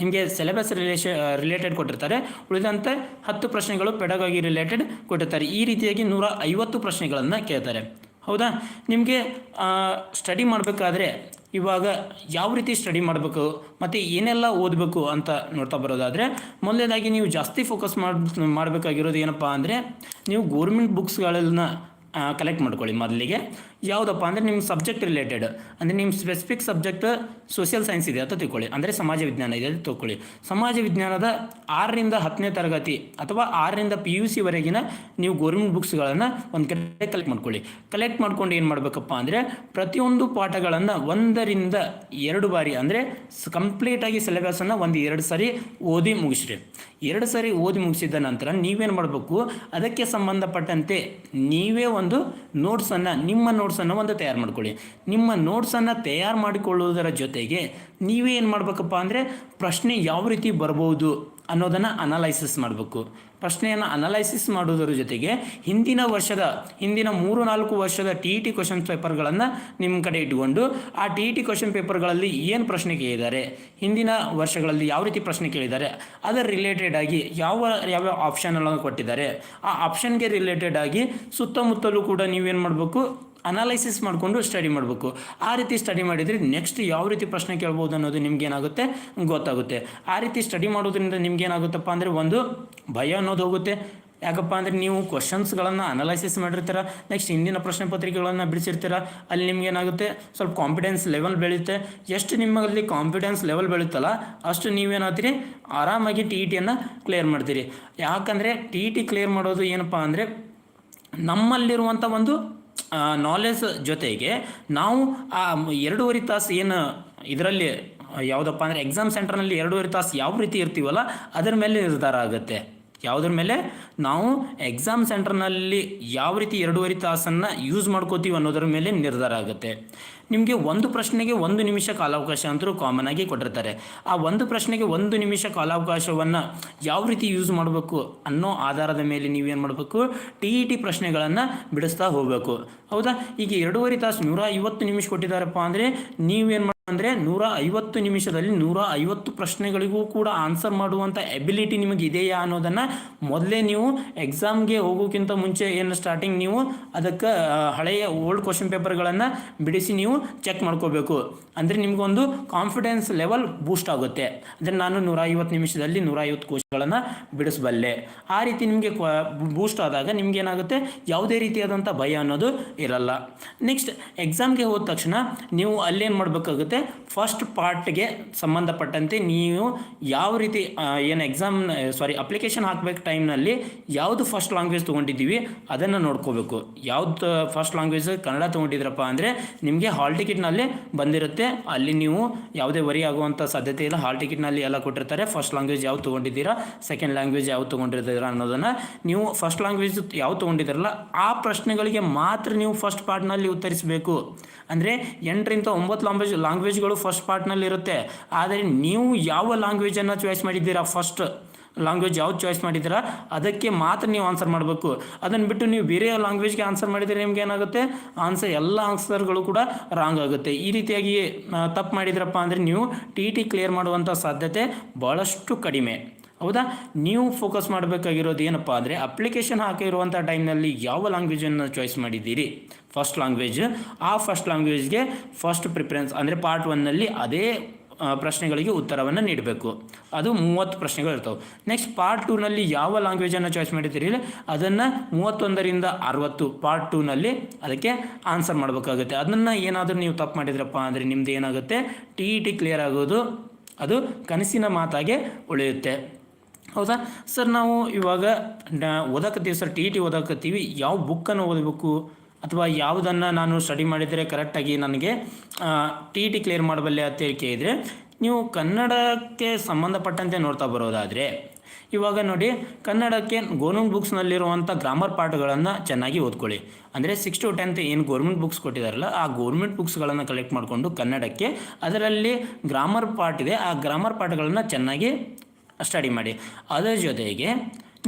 ನಿಮಗೆ ಸಿಲೆಬಸ್ ರಿಲೇಷ ರಿಲೇಟೆಡ್ ಕೊಟ್ಟಿರ್ತಾರೆ. ಉಳಿದಂತೆ ಹತ್ತು ಪ್ರಶ್ನೆಗಳು ಪೆಡಗಾಗಿ ರಿಲೇಟೆಡ್ ಕೊಟ್ಟಿರ್ತಾರೆ. ಈ ರೀತಿಯಾಗಿ ನೂರ ಐವತ್ತು ಪ್ರಶ್ನೆಗಳನ್ನು ಕೇಳ್ತಾರೆ. ಹೌದಾ? ನಿಮಗೆ ಸ್ಟಡಿ ಮಾಡಬೇಕಾದ್ರೆ ಇವಾಗ ಯಾವ ರೀತಿ ಸ್ಟಡಿ ಮಾಡಬೇಕು, ಮತ್ತು ಏನೆಲ್ಲ ಓದಬೇಕು ಅಂತ ನೋಡ್ತಾ ಬರೋದಾದರೆ, ಮೊದಲನೇದಾಗಿ ನೀವು ಜಾಸ್ತಿ ಫೋಕಸ್ ಮಾಡಿ, ಮಾಡಬೇಕಾಗಿರೋದು ಏನಪ್ಪ ಅಂದರೆ, ನೀವು ಗೋರ್ಮೆಂಟ್ ಬುಕ್ಸ್ಗಳನ್ನ ಕಲೆಕ್ಟ್ ಮಾಡ್ಕೊಳ್ಳಿ ಮೊದಲಿಗೆ. ಯಾವುದಪ್ಪ ಅಂದರೆ ನಿಮ್ಮ ಸಬ್ಜೆಕ್ಟ್ ರಿಲೇಟೆಡ್ ಅಂದರೆ ನಿಮ್ಮ ಸ್ಪೆಸಿಫಿಕ್ ಸಬ್ಜೆಕ್ಟ್ ಸೋಷಿಯಲ್ ಸೈನ್ಸ್ ಇದೆ ಅಂತ ತಿಳ್ಕೊಳ್ಳಿ. ಅಂದರೆ ಸಮಾಜ ವಿಜ್ಞಾನ ಇದೆ ಅಂತ ತಿಳ್ಕೊಳ್ಳಿ. ಸಮಾಜ ವಿಜ್ಞಾನದ ಆರರಿಂದ ಹತ್ತನೇ ತರಗತಿ ಅಥವಾ ಆರರಿಂದ ಪಿ ಯು ಸಿವರೆಗಿನ ನೀವು ಗೌರ್ಮೆಂಟ್ ಬುಕ್ಸ್ಗಳನ್ನು ಒಂದು ಕಡೆ ಕಲೆಕ್ಟ್ ಮಾಡ್ಕೊಳ್ಳಿ. ಕಲೆಕ್ಟ್ ಮಾಡ್ಕೊಂಡು ಏನು ಮಾಡಬೇಕಪ್ಪ ಅಂದರೆ ಪ್ರತಿಯೊಂದು ಪಾಠಗಳನ್ನು ಒಂದರಿಂದ ಎರಡು ಬಾರಿ ಅಂದರೆ ಕಂಪ್ಲೀಟಾಗಿ ಸಿಲೆಬಸನ್ನು ಒಂದು ಎರಡು ಸಾರಿ ಓದಿ ಮುಗಿಸ್ರಿ. ಎರಡು ಸಾರಿ ಓದಿ ಮುಗಿಸಿದ ನಂತರ ನೀವೇನು ಮಾಡಬೇಕು, ಅದಕ್ಕೆ ಸಂಬಂಧಪಟ್ಟಂತೆ ನೀವೇ ಒಂದು ನೋಟ್ಸನ್ನು ನಿಮ್ಮ ನೋಟ್ಸನ್ನು ಒಂದು ತಯಾರು ಮಾಡ್ಕೊಳ್ಳಿ. ನಿಮ್ಮ ನೋಟ್ಸನ್ನು ತಯಾರು ಮಾಡಿಕೊಳ್ಳುವುದರ ಜೊತೆಗೆ ನೀವೇ ಏನು ಮಾಡಬೇಕಪ್ಪ ಅಂದರೆ ಪ್ರಶ್ನೆ ಯಾವ ರೀತಿ ಬರ್ಬೋದು ಅನ್ನೋದನ್ನು ಅನಲೈಸಿಸ್ ಮಾಡಬೇಕು. ಪ್ರಶ್ನೆಯನ್ನು ಅನಲೈಸಿಸ್ ಮಾಡೋದರ ಜೊತೆಗೆ ಹಿಂದಿನ ವರ್ಷದ, ಹಿಂದಿನ ಮೂರು ನಾಲ್ಕು ವರ್ಷದ ಟಿ ಇ ಟಿ ಕ್ವಶನ್ ಪೇಪರ್ಗಳನ್ನು ನಿಮ್ಮ ಕಡೆ ಇಟ್ಕೊಂಡು ಆ ಟಿ ಇ ಟಿ ಕ್ವಶನ್ ಪೇಪರ್ಗಳಲ್ಲಿ ಏನು ಪ್ರಶ್ನೆ ಕೇಳಿದ್ದಾರೆ, ಹಿಂದಿನ ವರ್ಷಗಳಲ್ಲಿ ಯಾವ ರೀತಿ ಪ್ರಶ್ನೆ ಕೇಳಿದ್ದಾರೆ, ಅದರ ರಿಲೇಟೆಡ್ ಆಗಿ ಯಾವ ಯಾವ ಆಪ್ಷನ್ಗಳನ್ನು ಕೊಟ್ಟಿದ್ದಾರೆ, ಆ ಆಪ್ಷನ್ಗೆ ರಿಲೇಟೆಡ್ ಆಗಿ ಸುತ್ತಮುತ್ತಲೂ ಕೂಡ ನೀವೇನು ಮಾಡಬೇಕು ಅನಾಲೈಸಿಸ್ ಮಾಡಿಕೊಂಡು ಸ್ಟಡಿ ಮಾಡಬೇಕು. ಆ ರೀತಿ ಸ್ಟಡಿ ಮಾಡಿದರೆ ನೆಕ್ಸ್ಟ್ ಯಾವ ರೀತಿ ಪ್ರಶ್ನೆ ಕೇಳ್ಬೋದು ಅನ್ನೋದು ನಿಮ್ಗೆ ಏನಾಗುತ್ತೆ? ಗೊತ್ತಾಗುತ್ತೆ. ಆ ರೀತಿ ಸ್ಟಡಿ ಮಾಡೋದ್ರಿಂದ ನಿಮ್ಗೆ ಏನಾಗುತ್ತಪ್ಪ ಅಂದರೆ ಒಂದು ಭಯ ಅನ್ನೋದು ಹೋಗುತ್ತೆ. ಯಾಕಪ್ಪ ಅಂದರೆ ನೀವು ಕ್ವಶನ್ಸ್ಗಳನ್ನು ಅನಲೈಸಿಸ್ ಮಾಡಿರ್ತೀರ ನೆಕ್ಸ್ಟ್ ಹಿಂದಿನ ಪ್ರಶ್ನೆ ಪತ್ರಿಕೆಗಳನ್ನು ಬಿಡಿಸಿರ್ತೀರ, ಅಲ್ಲಿ ನಿಮ್ಗೆ ಏನಾಗುತ್ತೆ? ಸ್ವಲ್ಪ ಕಾನ್ಫಿಡೆನ್ಸ್ ಲೆವೆಲ್ ಬೆಳೆಯುತ್ತೆ. ಎಷ್ಟು ನಿಮ್ಮಲ್ಲಿ ಕಾನ್ಫಿಡೆನ್ಸ್ ಲೆವೆಲ್ ಬೆಳೀತಲ್ಲ ಅಷ್ಟು ನೀವೇನಾಗ್ತೀರಿ ಆರಾಮಾಗಿ ಟಿ ಇ ಟಿಯನ್ನು ಕ್ಲಿಯರ್ ಮಾಡ್ತೀರಿ. ಯಾಕಂದರೆ ಟಿ ಇ ಟಿ ಕ್ಲಿಯರ್ ಮಾಡೋದು ಏನಪ್ಪ ಅಂದರೆ ನಮ್ಮಲ್ಲಿರುವಂಥ ಒಂದು ನಾಲೆಜ್ ಜೊತೆಗೆ ನಾವು, ಆ, ಎರಡೂವರೆ ತಾಸು ಏನು ಇದರಲ್ಲಿ, ಯಾವುದಪ್ಪ ಅಂದರೆ ಎಕ್ಸಾಮ್ ಸೆಂಟರ್ನಲ್ಲಿ ಎರಡೂವರೆ ತಾಸು ಯಾವ ರೀತಿ ಇರ್ತೀವಲ್ಲ, ಅದರ ಮೇಲೆ ನಿರ್ಧಾರ ಆಗುತ್ತೆ. ಯಾವುದ್ರ ಮೇಲೆ? ನಾವು ಎಕ್ಸಾಮ್ ಸೆಂಟರ್ನಲ್ಲಿ ಯಾವ ರೀತಿ ಎರಡೂವರೆ ತಾಸನ್ನು ಯೂಸ್ ಮಾಡ್ಕೋತೀವಿ ಅನ್ನೋದ್ರ ಮೇಲೆ ನಿರ್ಧಾರ ಆಗುತ್ತೆ. ನಿಮಗೆ ಒಂದು ಪ್ರಶ್ನೆಗೆ ಒಂದು ನಿಮಿಷ ಕಾಲಾವಕಾಶ ಅಂತೂ ಕಾಮನ್ ಆಗಿ ಕೊಟ್ಟಿರ್ತಾರೆ. ಆ ಒಂದು ಪ್ರಶ್ನೆಗೆ ಒಂದು ನಿಮಿಷ ಕಾಲಾವಕಾಶವನ್ನು ಯಾವ ರೀತಿ ಯೂಸ್ ಮಾಡಬೇಕು ಅನ್ನೋ ಆಧಾರದ ಮೇಲೆ ನೀವೇನು ಮಾಡಬೇಕು? ಟಿ ಇ ಟಿ ಪ್ರಶ್ನೆಗಳನ್ನು ಬಿಡಿಸ್ತಾ ಹೋಗಬೇಕು. ಹೌದಾ? ಈಗ ಎರಡೂವರೆ ತಾಸು ನೂರ ಐವತ್ತು ನಿಮಿಷ ಕೊಟ್ಟಿದ್ದಾರಪ್ಪ ಅಂದರೆ ನೀವೇನು ಅಂದರೆ ನೂರ ಐವತ್ತು ನಿಮಿಷದಲ್ಲಿ ನೂರ ಐವತ್ತು ಪ್ರಶ್ನೆಗಳಿಗೂ ಕೂಡ ಆನ್ಸರ್ ಮಾಡುವಂಥ ಎಬಿಲಿಟಿ ನಿಮಗೆ ಇದೆಯಾ ಅನ್ನೋದನ್ನು ಮೊದಲೇ ನೀವು ಎಕ್ಸಾಮ್ಗೆ ಹೋಗೋಕ್ಕಿಂತ ಮುಂಚೆ ಏನು ಸ್ಟಾರ್ಟಿಂಗ್ ನೀವು ಅದಕ್ಕೆ ಹಳೆಯ ಓಲ್ಡ್ ಕ್ವಶನ್ ಪೇಪರ್ಗಳನ್ನು ಬಿಡಿಸಿ ನೀವು ಚೆಕ್ ಮಾಡ್ಕೋಬೇಕು. ಅಂದರೆ ನಿಮಗೊಂದು ಕಾನ್ಫಿಡೆನ್ಸ್ ಲೆವೆಲ್ ಬೂಸ್ಟ್ ಆಗುತ್ತೆ. ಅಂದರೆ ನಾನು ನೂರ ಐವತ್ತು ನಿಮಿಷದಲ್ಲಿ ನೂರ ಐವತ್ತು ಕೋಶಗಳನ್ನು ಬಿಡಿಸಬಲ್ಲೆ. ಆ ರೀತಿ ನಿಮಗೆ ಬೂಸ್ಟ್ ಆದಾಗ ನಿಮ್ಗೆ ಏನಾಗುತ್ತೆ? ಯಾವುದೇ ರೀತಿಯಾದಂಥ ಭಯ ಅನ್ನೋದು ಇರಲ್ಲ. ನೆಕ್ಸ್ಟ್ ಎಕ್ಸಾಮ್ಗೆ ಹೋದ ತಕ್ಷಣ ನೀವು ಅಲ್ಲೇನು ಮಾಡಬೇಕಾಗುತ್ತೆ? ಫಸ್ಟ್ ಪಾರ್ಟ್ಗೆ ಸಂಬಂಧಪಟ್ಟಂತೆ ನೀವು ಯಾವ ರೀತಿ ಏನು ಎಕ್ಸಾಮ್ ಸಾರಿ ಅಪ್ಲಿಕೇಶನ್ ಹಾಕಬೇಕು ಟೈಮ್ನಲ್ಲಿ ಯಾವುದು ಫಸ್ಟ್ ಲ್ಯಾಂಗ್ವೇಜ್ ತೊಗೊಂಡಿದ್ದೀವಿ ಅದನ್ನು ನೋಡ್ಕೋಬೇಕು. ಯಾವ್ದು ಫಸ್ಟ್ ಲ್ಯಾಂಗ್ವೇಜ್ ಕನ್ನಡ ತೊಗೊಂಡಿದ್ರಪ್ಪ ಅಂದರೆ ನಿಮಗೆ ಹಾಲ್ ಟಿಕೆಟ್ನಲ್ಲಿ ಬಂದಿರುತ್ತೆ. ಅಲ್ಲಿ ನೀವು ಯಾವುದೇ ವರಿ ಆಗುವಂಥ ಸಾಧ್ಯತೆ ಇಲ್ಲ. ಹಾಲ್ ಟಿಕೆಟ್ನಲ್ಲಿ ಎಲ್ಲ ಕೊಟ್ಟಿರ್ತಾರೆ. ಫಸ್ಟ್ ಲ್ಯಾಂಗ್ವೇಜ್ ಯಾವ್ದು ತೊಗೊಂಡಿದ್ದೀರಾ ಸೆಕೆಂಡ್ ಲ್ಯಾಂಗ್ವೇಜ್ ಯಾವ್ದು ತೊಗೊಂಡಿದ್ದೀರಾ ಅನ್ನೋದನ್ನು ನೀವು ಫಸ್ಟ್ ಲ್ಯಾಂಗ್ವೇಜ್ ಯಾವ್ದು ತೊಗೊಂಡಿದ್ದೀರಲ್ಲ ಆ ಪ್ರಶ್ನೆಗಳಿಗೆ ಮಾತ್ರ ನೀವು ಫಸ್ಟ್ ಪಾರ್ಟ್ನಲ್ಲಿ ಉತ್ತರಿಸಬೇಕು. ಅಂದರೆ ಎಂಟರಿಂದ ಒಂಬತ್ತು ಲ್ಯಾಂಗ್ವೇಜ್ ಲ್ಯಾಂಗ್ವೇಜ್ಗಳು ಫಸ್ಟ್ ಪಾರ್ಟ್ನಲ್ಲಿ ಇರುತ್ತೆ. ಆದರೆ ನೀವು ಯಾವ ಲ್ಯಾಂಗ್ವೇಜನ್ನು ಚಾಯ್ಸ್ ಮಾಡಿದ್ದೀರಾ? ಫಸ್ಟ್ ಲ್ಯಾಂಗ್ವೇಜ್ ಯಾವ್ದು ಚಾಯ್ಸ್ ಮಾಡಿದ್ದೀರಾ? ಅದಕ್ಕೆ ಮಾತ್ರ ನೀವು ಆನ್ಸರ್ ಮಾಡಬೇಕು. ಅದನ್ನು ಬಿಟ್ಟು ನೀವು ಬೇರೆ ಲ್ಯಾಂಗ್ವೇಜ್ಗೆ ಆನ್ಸರ್ ಮಾಡಿದರೆ ನಿಮ್ಗೆ ಏನಾಗುತ್ತೆ? ಆನ್ಸರ್ ಎಲ್ಲ ಆನ್ಸರ್ಗಳು ಕೂಡ ರಾಂಗ್ ಆಗುತ್ತೆ. ಈ ರೀತಿಯಾಗಿ ತಪ್ಪು ಮಾಡಿದ್ರಪ್ಪ ಅಂದರೆ ನೀವು ಟಿ ಟಿ ಕ್ಲಿಯರ್ ಮಾಡುವಂಥ ಸಾಧ್ಯತೆ ಭಾಳಷ್ಟು ಕಡಿಮೆ. ಹೌದಾ? ನೀವು ಫೋಕಸ್ ಮಾಡಬೇಕಾಗಿರೋದು ಏನಪ್ಪ ಅಂದರೆ ಅಪ್ಲಿಕೇಶನ್ ಹಾಕಿರುವಂಥ ಟೈಮ್ನಲ್ಲಿ ಯಾವ ಲ್ಯಾಂಗ್ವೇಜನ್ನು ಚಾಯ್ಸ್ ಮಾಡಿದ್ದೀರಿ? ಫಸ್ಟ್ ಲ್ಯಾಂಗ್ವೇಜ್ ಆ ಫಸ್ಟ್ ಲ್ಯಾಂಗ್ವೇಜ್ಗೆ ಫಸ್ಟ್ ಪ್ರಿಫರೆನ್ಸ್ ಅಂದರೆ ಪಾರ್ಟ್ ಒನ್ನಲ್ಲಿ ಅದೇ ಪ್ರಶ್ನೆಗಳಿಗೆ ಉತ್ತರವನ್ನು ನೀಡಬೇಕು. ಅದು ಮೂವತ್ತು ಪ್ರಶ್ನೆಗಳು ಇರ್ತವೆ. ನೆಕ್ಸ್ಟ್ ಪಾರ್ಟ್ ಟೂನಲ್ಲಿ ಯಾವ ಲ್ಯಾಂಗ್ವೇಜನ್ನು ಚಾಯ್ಸ್ ಮಾಡಿದ್ದೀರಿ ಅದನ್ನು ಮೂವತ್ತೊಂದರಿಂದ ಅರವತ್ತು ಪಾರ್ಟ್ ಟೂನಲ್ಲಿ ಅದಕ್ಕೆ ಆನ್ಸರ್ ಮಾಡಬೇಕಾಗುತ್ತೆ. ಅದನ್ನು ಏನಾದರೂ ನೀವು ತಪ್ಪು ಮಾಡಿದ್ರಪ್ಪ ಅಂದರೆ ನಿಮ್ದು ಏನಾಗುತ್ತೆ? ಟಿ ಇ ಟಿ ಕ್ಲಿಯರ್ ಆಗೋದು, ಅದು ಕನಸಿನ ಮಾತಾಗೆ ಉಳಿಯುತ್ತೆ. ಹೌದಾ? ಸರ್, ನಾವು ಇವಾಗ ಡ- ಓದಕತ್ತೀವಿ ಸರ್, ಟಿ ಇ ಟಿ ಓದಕತ್ತೀವಿ. ಯಾವ ಬುಕ್ಕನ್ನು ಓದಬೇಕು ಅಥವಾ ಯಾವುದನ್ನು ನಾನು ಸ್ಟಡಿ ಮಾಡಿದರೆ ಕರೆಕ್ಟಾಗಿ ನನಗೆ ಟಿ ಇ ಟಿ ಕ್ಲಿಯರ್ ಮಾಡಬಲ್ಲೆ ಅಂತ ಕೇಳಿದರೆ, ನೀವು ಕನ್ನಡಕ್ಕೆ ಸಂಬಂಧಪಟ್ಟಂತೆ ನೋಡ್ತಾ ಬರೋದಾದರೆ, ಇವಾಗ ನೋಡಿ, ಕನ್ನಡಕ್ಕೆ ಗೋರ್ಮೆಂಟ್ ಬುಕ್ಸ್ನಲ್ಲಿರುವಂಥ ಗ್ರಾಮರ್ ಪಾಠಗಳನ್ನು ಚೆನ್ನಾಗಿ ಓದ್ಕೊಳ್ಳಿ. ಅಂದರೆ ಸಿಕ್ಸ್ ಟು ಟೆಂತ್ ಏನು ಗೌರ್ಮೆಂಟ್ ಬುಕ್ಸ್ ಕೊಟ್ಟಿದ್ದಾರಲ್ಲ ಆ ಗೌರ್ಮೆಂಟ್ ಬುಕ್ಸ್ಗಳನ್ನು ಕಲೆಕ್ಟ್ ಮಾಡಿಕೊಂಡು ಕನ್ನಡಕ್ಕೆ, ಅದರಲ್ಲಿ ಗ್ರಾಮರ್ ಪಾರ್ಟ್ ಇದೆ, ಆ ಗ್ರಾಮರ್ ಪಾಠಗಳನ್ನು ಚೆನ್ನಾಗಿ ಸ್ಟಡಿ ಮಾಡಿ. ಅದರ ಜೊತೆಗೆ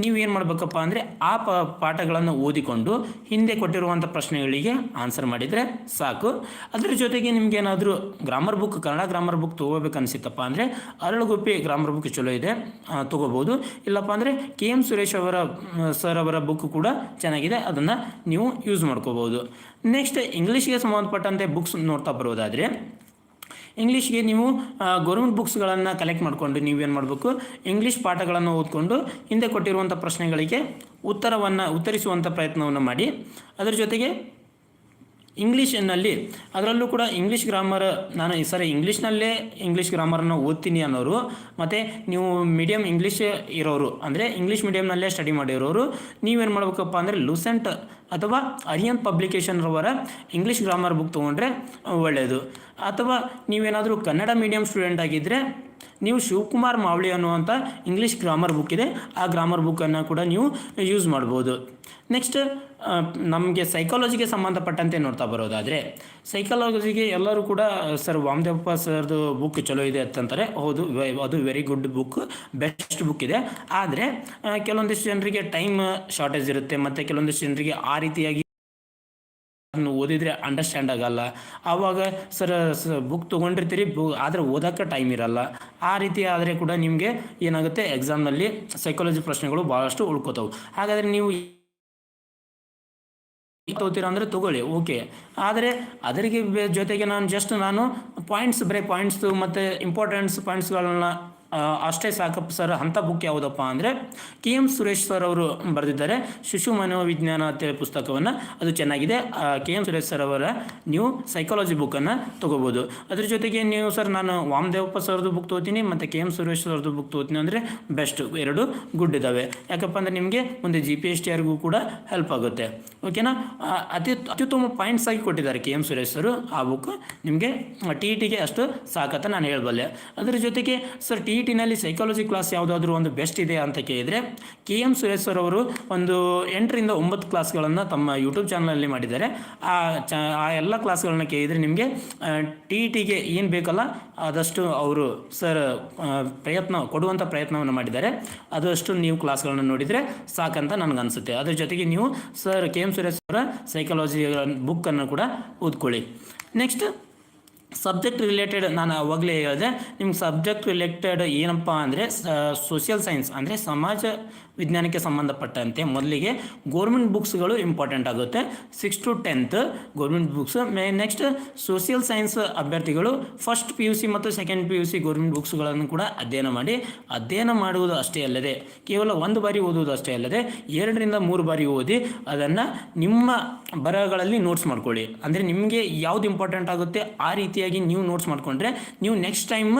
ನೀವು ಏನು ಮಾಡಬೇಕಪ್ಪ ಅಂದರೆ ಆ ಪ ಪಾಠಗಳನ್ನು ಓದಿಕೊಂಡು ಹಿಂದೆ ಕೊಟ್ಟಿರುವಂಥ ಪ್ರಶ್ನೆಗಳಿಗೆ ಆನ್ಸರ್ ಮಾಡಿದರೆ ಸಾಕು. ಅದರ ಜೊತೆಗೆ ನಿಮಗೇನಾದರೂ grammar book Kannada grammar book ತೊಗೋಬೇಕು ಅನಿಸಿತ್ತಪ್ಪ ಅಂದರೆ ಅರಳುಗುಪ್ಪಿ ಗ್ರಾಮರ್ ಬುಕ್ ಚಲೋ ಇದೆ ತೊಗೋಬೋದು. ಇಲ್ಲಪ್ಪ ಅಂದರೆ ಕೆ ಎಂ ಸುರೇಶ್ ಅವರ ಸರ್ ಅವರ ಬುಕ್ ಕೂಡ ಚೆನ್ನಾಗಿದೆ, ಅದನ್ನು ನೀವು ಯೂಸ್ ಮಾಡ್ಕೋಬೋದು. ನೆಕ್ಸ್ಟ್ ಇಂಗ್ಲೀಷ್ಗೆ ಸಂಬಂಧಪಟ್ಟಂತೆ ಬುಕ್ಸ್ ನೋಡ್ತಾ ಬರೋದಾದರೆ ಇಂಗ್ಲೀಷ್ಗೆ ನೀವು ಗೌರ್ಮೆಂಟ್ ಬುಕ್ಸ್ಗಳನ್ನು ಕಲೆಕ್ಟ್ ಮಾಡಿಕೊಂಡು ನೀವೇನು ಮಾಡಬೇಕು? ಇಂಗ್ಲೀಷ್ ಪಾಠಗಳನ್ನು ಓದ್ಕೊಂಡು ಹಿಂದೆ ಕೊಟ್ಟಿರುವಂಥ ಪ್ರಶ್ನೆಗಳಿಗೆ ಉತ್ತರವನ್ನು ಉತ್ತರಿಸುವಂಥ ಪ್ರಯತ್ನವನ್ನು ಮಾಡಿ. ಅದರ ಜೊತೆಗೆ ಇಂಗ್ಲೀಷಿನಲ್ಲಿ ಅದರಲ್ಲೂ ಕೂಡ ಇಂಗ್ಲೀಷ್ ಗ್ರಾಮರ್ ನಾನು ಈ ಸರಿ ಇಂಗ್ಲೀಷ್ನಲ್ಲೇ ಇಂಗ್ಲೀಷ್ ಗ್ರಾಮರನ್ನು ಓದ್ತೀನಿ ಅನ್ನೋರು, ಮತ್ತು ನೀವು ಮೀಡಿಯಮ್ ಇಂಗ್ಲೀಷ್ ಇರೋರು, ಅಂದರೆ ಇಂಗ್ಲೀಷ್ ಮೀಡಿಯಮ್ನಲ್ಲೇ ಸ್ಟಡಿ ಮಾಡಿರೋರು, ನೀವೇನು ಮಾಡಬೇಕಪ್ಪ ಅಂದರೆ ಲೂಸೆಂಟ್ ಅಥವಾ ಅರಿಯನ್ ಪಬ್ಲಿಕೇಶನ್ರವರ ಇಂಗ್ಲೀಷ್ ಗ್ರಾಮರ್ ಬುಕ್ ತೊಗೊಂಡ್ರೆ ಒಳ್ಳೆಯದು ಅಥವಾ ನೀವೇನಾದರೂ ಕನ್ನಡ ಮೀಡಿಯಮ್ ಸ್ಟೂಡೆಂಟ್ ಆಗಿದ್ದರೆ ನೀವು ಶಿವಕುಮಾರ್ ಮಾವಳಿ ಅನ್ನುವಂಥ ಇಂಗ್ಲೀಷ್ ಗ್ರಾಮರ್ ಬುಕ್ ಇದೆ. ಆ ಗ್ರಾಮರ್ ಬುಕ್ಕನ್ನು ಕೂಡ ನೀವು ಯೂಸ್ ಮಾಡ್ಬೋದು. ನೆಕ್ಸ್ಟ್ ನಮಗೆ ಸೈಕಾಲಜಿಗೆ ಸಂಬಂಧಪಟ್ಟಂತೆ ನೋಡ್ತಾ ಬರೋದಾದರೆ ಸೈಕಾಲಜಿಗೆ ಎಲ್ಲರೂ ಕೂಡ ಸರ್ ವಾಮದೇವಪ್ಪ ಸರ್ದು ಬುಕ್ ಚಲೋ ಇದೆ ಅಂತಂತಾರೆ. ಹೌದು ಅದು very good book best book ಇದೆ. ಆದರೆ ಕೆಲವೊಂದಿಷ್ಟು ಜನರಿಗೆ ಟೈಮ್ ಶಾರ್ಟೇಜ್ ಇರುತ್ತೆ, ಮತ್ತು ಕೆಲವೊಂದಿಷ್ಟು ಜನರಿಗೆ ಆ ರೀತಿಯಾಗಿ ಓದಿದರೆ ಅಂಡರ್ಸ್ಟ್ಯಾಂಡ್ ಆಗಲ್ಲ. ಆವಾಗ ಸರ್ ಬುಕ್ ತೊಗೊಂಡಿರ್ತೀರಿ ಬು ಆದರೆ ಓದೋಕ್ಕೆ ಟೈಮ್ ಇರಲ್ಲ. ಆ ರೀತಿ ಆದರೆ ಕೂಡ ನಿಮಗೆ ಏನಾಗುತ್ತೆ ಎಕ್ಸಾಮ್ನಲ್ಲಿ ಸೈಕಾಲಜಿ ಪ್ರಶ್ನೆಗಳು ಭಾಳಷ್ಟು ಉಳ್ಕೋತಾವೆ. ಹಾಗಾದರೆ ನೀವು ತಗೋತೀರಾ ಅಂದರೆ ತಗೊಳ್ಳಿ ಓಕೆ ಆದರೆ ಅದರಿಗೆ ಜೊತೆಗೆ ನಾನು ಜಸ್ಟ್ ನಾನು ಪಾಯಿಂಟ್ಸ್ ಬರೀ ಪಾಯಿಂಟ್ಸು ಮತ್ತು ಇಂಪಾರ್ಟೆಂಟ್ಸ್ ಪಾಯಿಂಟ್ಸ್ಗಳನ್ನ ಅಷ್ಟೇ ಸಾಕಪ್ಪ ಸರ್, ಅಂಥ ಬುಕ್ ಯಾವುದಪ್ಪ ಅಂದರೆ ಕೆ ಎಂ ಸುರೇಶ್ ಸರ್ ಅವರು ಬರೆದಿದ್ದಾರೆ, ಶಿಶು ಮನೋವಿಜ್ಞಾನ ಅಂತೇಳಿ ಪುಸ್ತಕವನ್ನು. ಅದು ಚೆನ್ನಾಗಿದೆ. ಕೆ ಎಂ ಸುರೇಶ್ ಸರ್ ಅವರ ನೀವು ಸೈಕಾಲಜಿ ಬುಕ್ಕನ್ನು ತೊಗೋಬೋದು. ಅದ್ರ ಜೊತೆಗೆ ನೀವು ಸರ್, ನಾನು ವಾಮದೇವಪ್ಪ ಸರ್ದು ಬುಕ್ ತೊಗೋತೀನಿ, ಮತ್ತು ಕೆ ಎಂ ಸುರೇಶ್ ಸರ್ದು ಬುಕ್ ತೋತೀನಿ ಅಂದರೆ ಬೆಸ್ಟ್ ಎರಡು ಗುಡ್ ಇದ್ದಾವೆ ಯಾಕಪ್ಪ ಅಂದರೆ ನಿಮಗೆ ಒಂದು ಜಿ ಪಿ ಎಸ್ ಟಿ ಆರ್ಗೂ ಕೂಡ ಹೆಲ್ಪ್ ಆಗುತ್ತೆ. ಓಕೆನಾ ಅತಿ ಅತ್ಯುತ್ತಮ ಪಾಯಿಂಟ್ಸ್ ಆಗಿ ಕೊಟ್ಟಿದ್ದಾರೆ ಕೆ ಎಂ ಸುರೇಶ್ ಸರ್ ಆ ಬುಕ್ ನಿಮಗೆ ಟಿ ಇ ಟಿಗೆ ಅಷ್ಟು ಸಾಕತ್ತ ನಾನು ಹೇಳಬಲ್ಲೆ. ಅದರ ಜೊತೆಗೆ ಸರ್ ಟಿ ಇ ಟಿನಲ್ಲಿ ಸೈಕಾಲಜಿ ಕ್ಲಾಸ್ ಯಾವುದಾದ್ರೂ ಒಂದು ಬೆಸ್ಟ್ ಇದೆ ಅಂತ ಕೇಳಿದರೆ ಕೆ ಎಂ ಸುರೇಶ್ ಸರ್ ಅವರು ಒಂದು ಎಂಟರಿಂದ ಒಂಬತ್ತು ಕ್ಲಾಸ್ಗಳನ್ನು ತಮ್ಮ ಯೂಟ್ಯೂಬ್ ಚಾನಲಲ್ಲಿ ಮಾಡಿದ್ದಾರೆ. ಆ ಚ, ಆ ಎಲ್ಲ ಕ್ಲಾಸ್ಗಳನ್ನ ಕೇಳಿದರೆ ನಿಮಗೆ ಟಿ ಇ ಟಿಗೆ ಏನು ಬೇಕಲ್ಲ ಆದಷ್ಟು ಅವರು ಸರ್ ಪ್ರಯತ್ನ ಕೊಡುವಂಥ ಪ್ರಯತ್ನವನ್ನು ಮಾಡಿದ್ದಾರೆ. ಅದಷ್ಟು ನೀವು ಕ್ಲಾಸ್ಗಳನ್ನು ನೋಡಿದರೆ ಸಾಕಂತ ನನಗನ್ಸುತ್ತೆ ಅದ್ರ ಜೊತೆಗೆ ನೀವು ಸರ್ ಕೆ ಎಂ ಸುರೇಶ್ ಅವರ ಸೈಕಾಲಜಿ ಬುಕ್ಕನ್ನು ಕೂಡ ಓದ್ಕೊಳ್ಳಿ. ನೆಕ್ಸ್ಟ್ ಸಬ್ಜೆಕ್ಟ್ ರಿಲೇಟೆಡ್ ನಾನು ಅವಾಗಲೇ ಹೇಳಿದೆ ನಿಮ್ಗೆ ಸಬ್ಜೆಕ್ಟ್ ರಿಲೇಟೆಡ್ ಏನಪ್ಪ ಅಂದರೆ ಸೋಷಿಯಲ್ ಸೈನ್ಸ್ ಅಂದರೆ ಸಮಾಜ ವಿಜ್ಞಾನಕ್ಕೆ ಸಂಬಂಧಪಟ್ಟಂತೆ ಮೊದಲಿಗೆ ಗೋರ್ಮೆಂಟ್ ಬುಕ್ಸ್ಗಳು ಇಂಪಾರ್ಟೆಂಟ್ ಆಗುತ್ತೆ. Six to tenth government books may next social science ಅಭ್ಯರ್ಥಿಗಳು ಫಸ್ಟ್ ಪಿ ಯು ಸಿ ಮತ್ತು second P U C government ಬುಕ್ಸ್ಗಳನ್ನು ಕೂಡ ಅಧ್ಯಯನ ಮಾಡಿ. ಅಧ್ಯಯನ ಮಾಡುವುದು ಅಷ್ಟೇ ಅಲ್ಲದೆ, ಕೇವಲ ಒಂದು ಬಾರಿ ಓದುವುದು ಅಷ್ಟೇ ಅಲ್ಲದೆ, ಎರಡರಿಂದ ಮೂರು ಬಾರಿ ಓದಿ ಅದನ್ನು ನಿಮ್ಮ ಬರಹಗಳಲ್ಲಿ ನೋಟ್ಸ್ ಮಾಡ್ಕೊಳ್ಳಿ. ಅಂದರೆ ನಿಮಗೆ ಯಾವುದು ಇಂಪಾರ್ಟೆಂಟ್ ಆಗುತ್ತೆ ಆ ರೀತಿಯಾಗಿ ನೀವು ನೋಟ್ಸ್ ಮಾಡಿಕೊಂಡ್ರೆ ನೀವು ನೆಕ್ಸ್ಟ್ ಟೈಮ್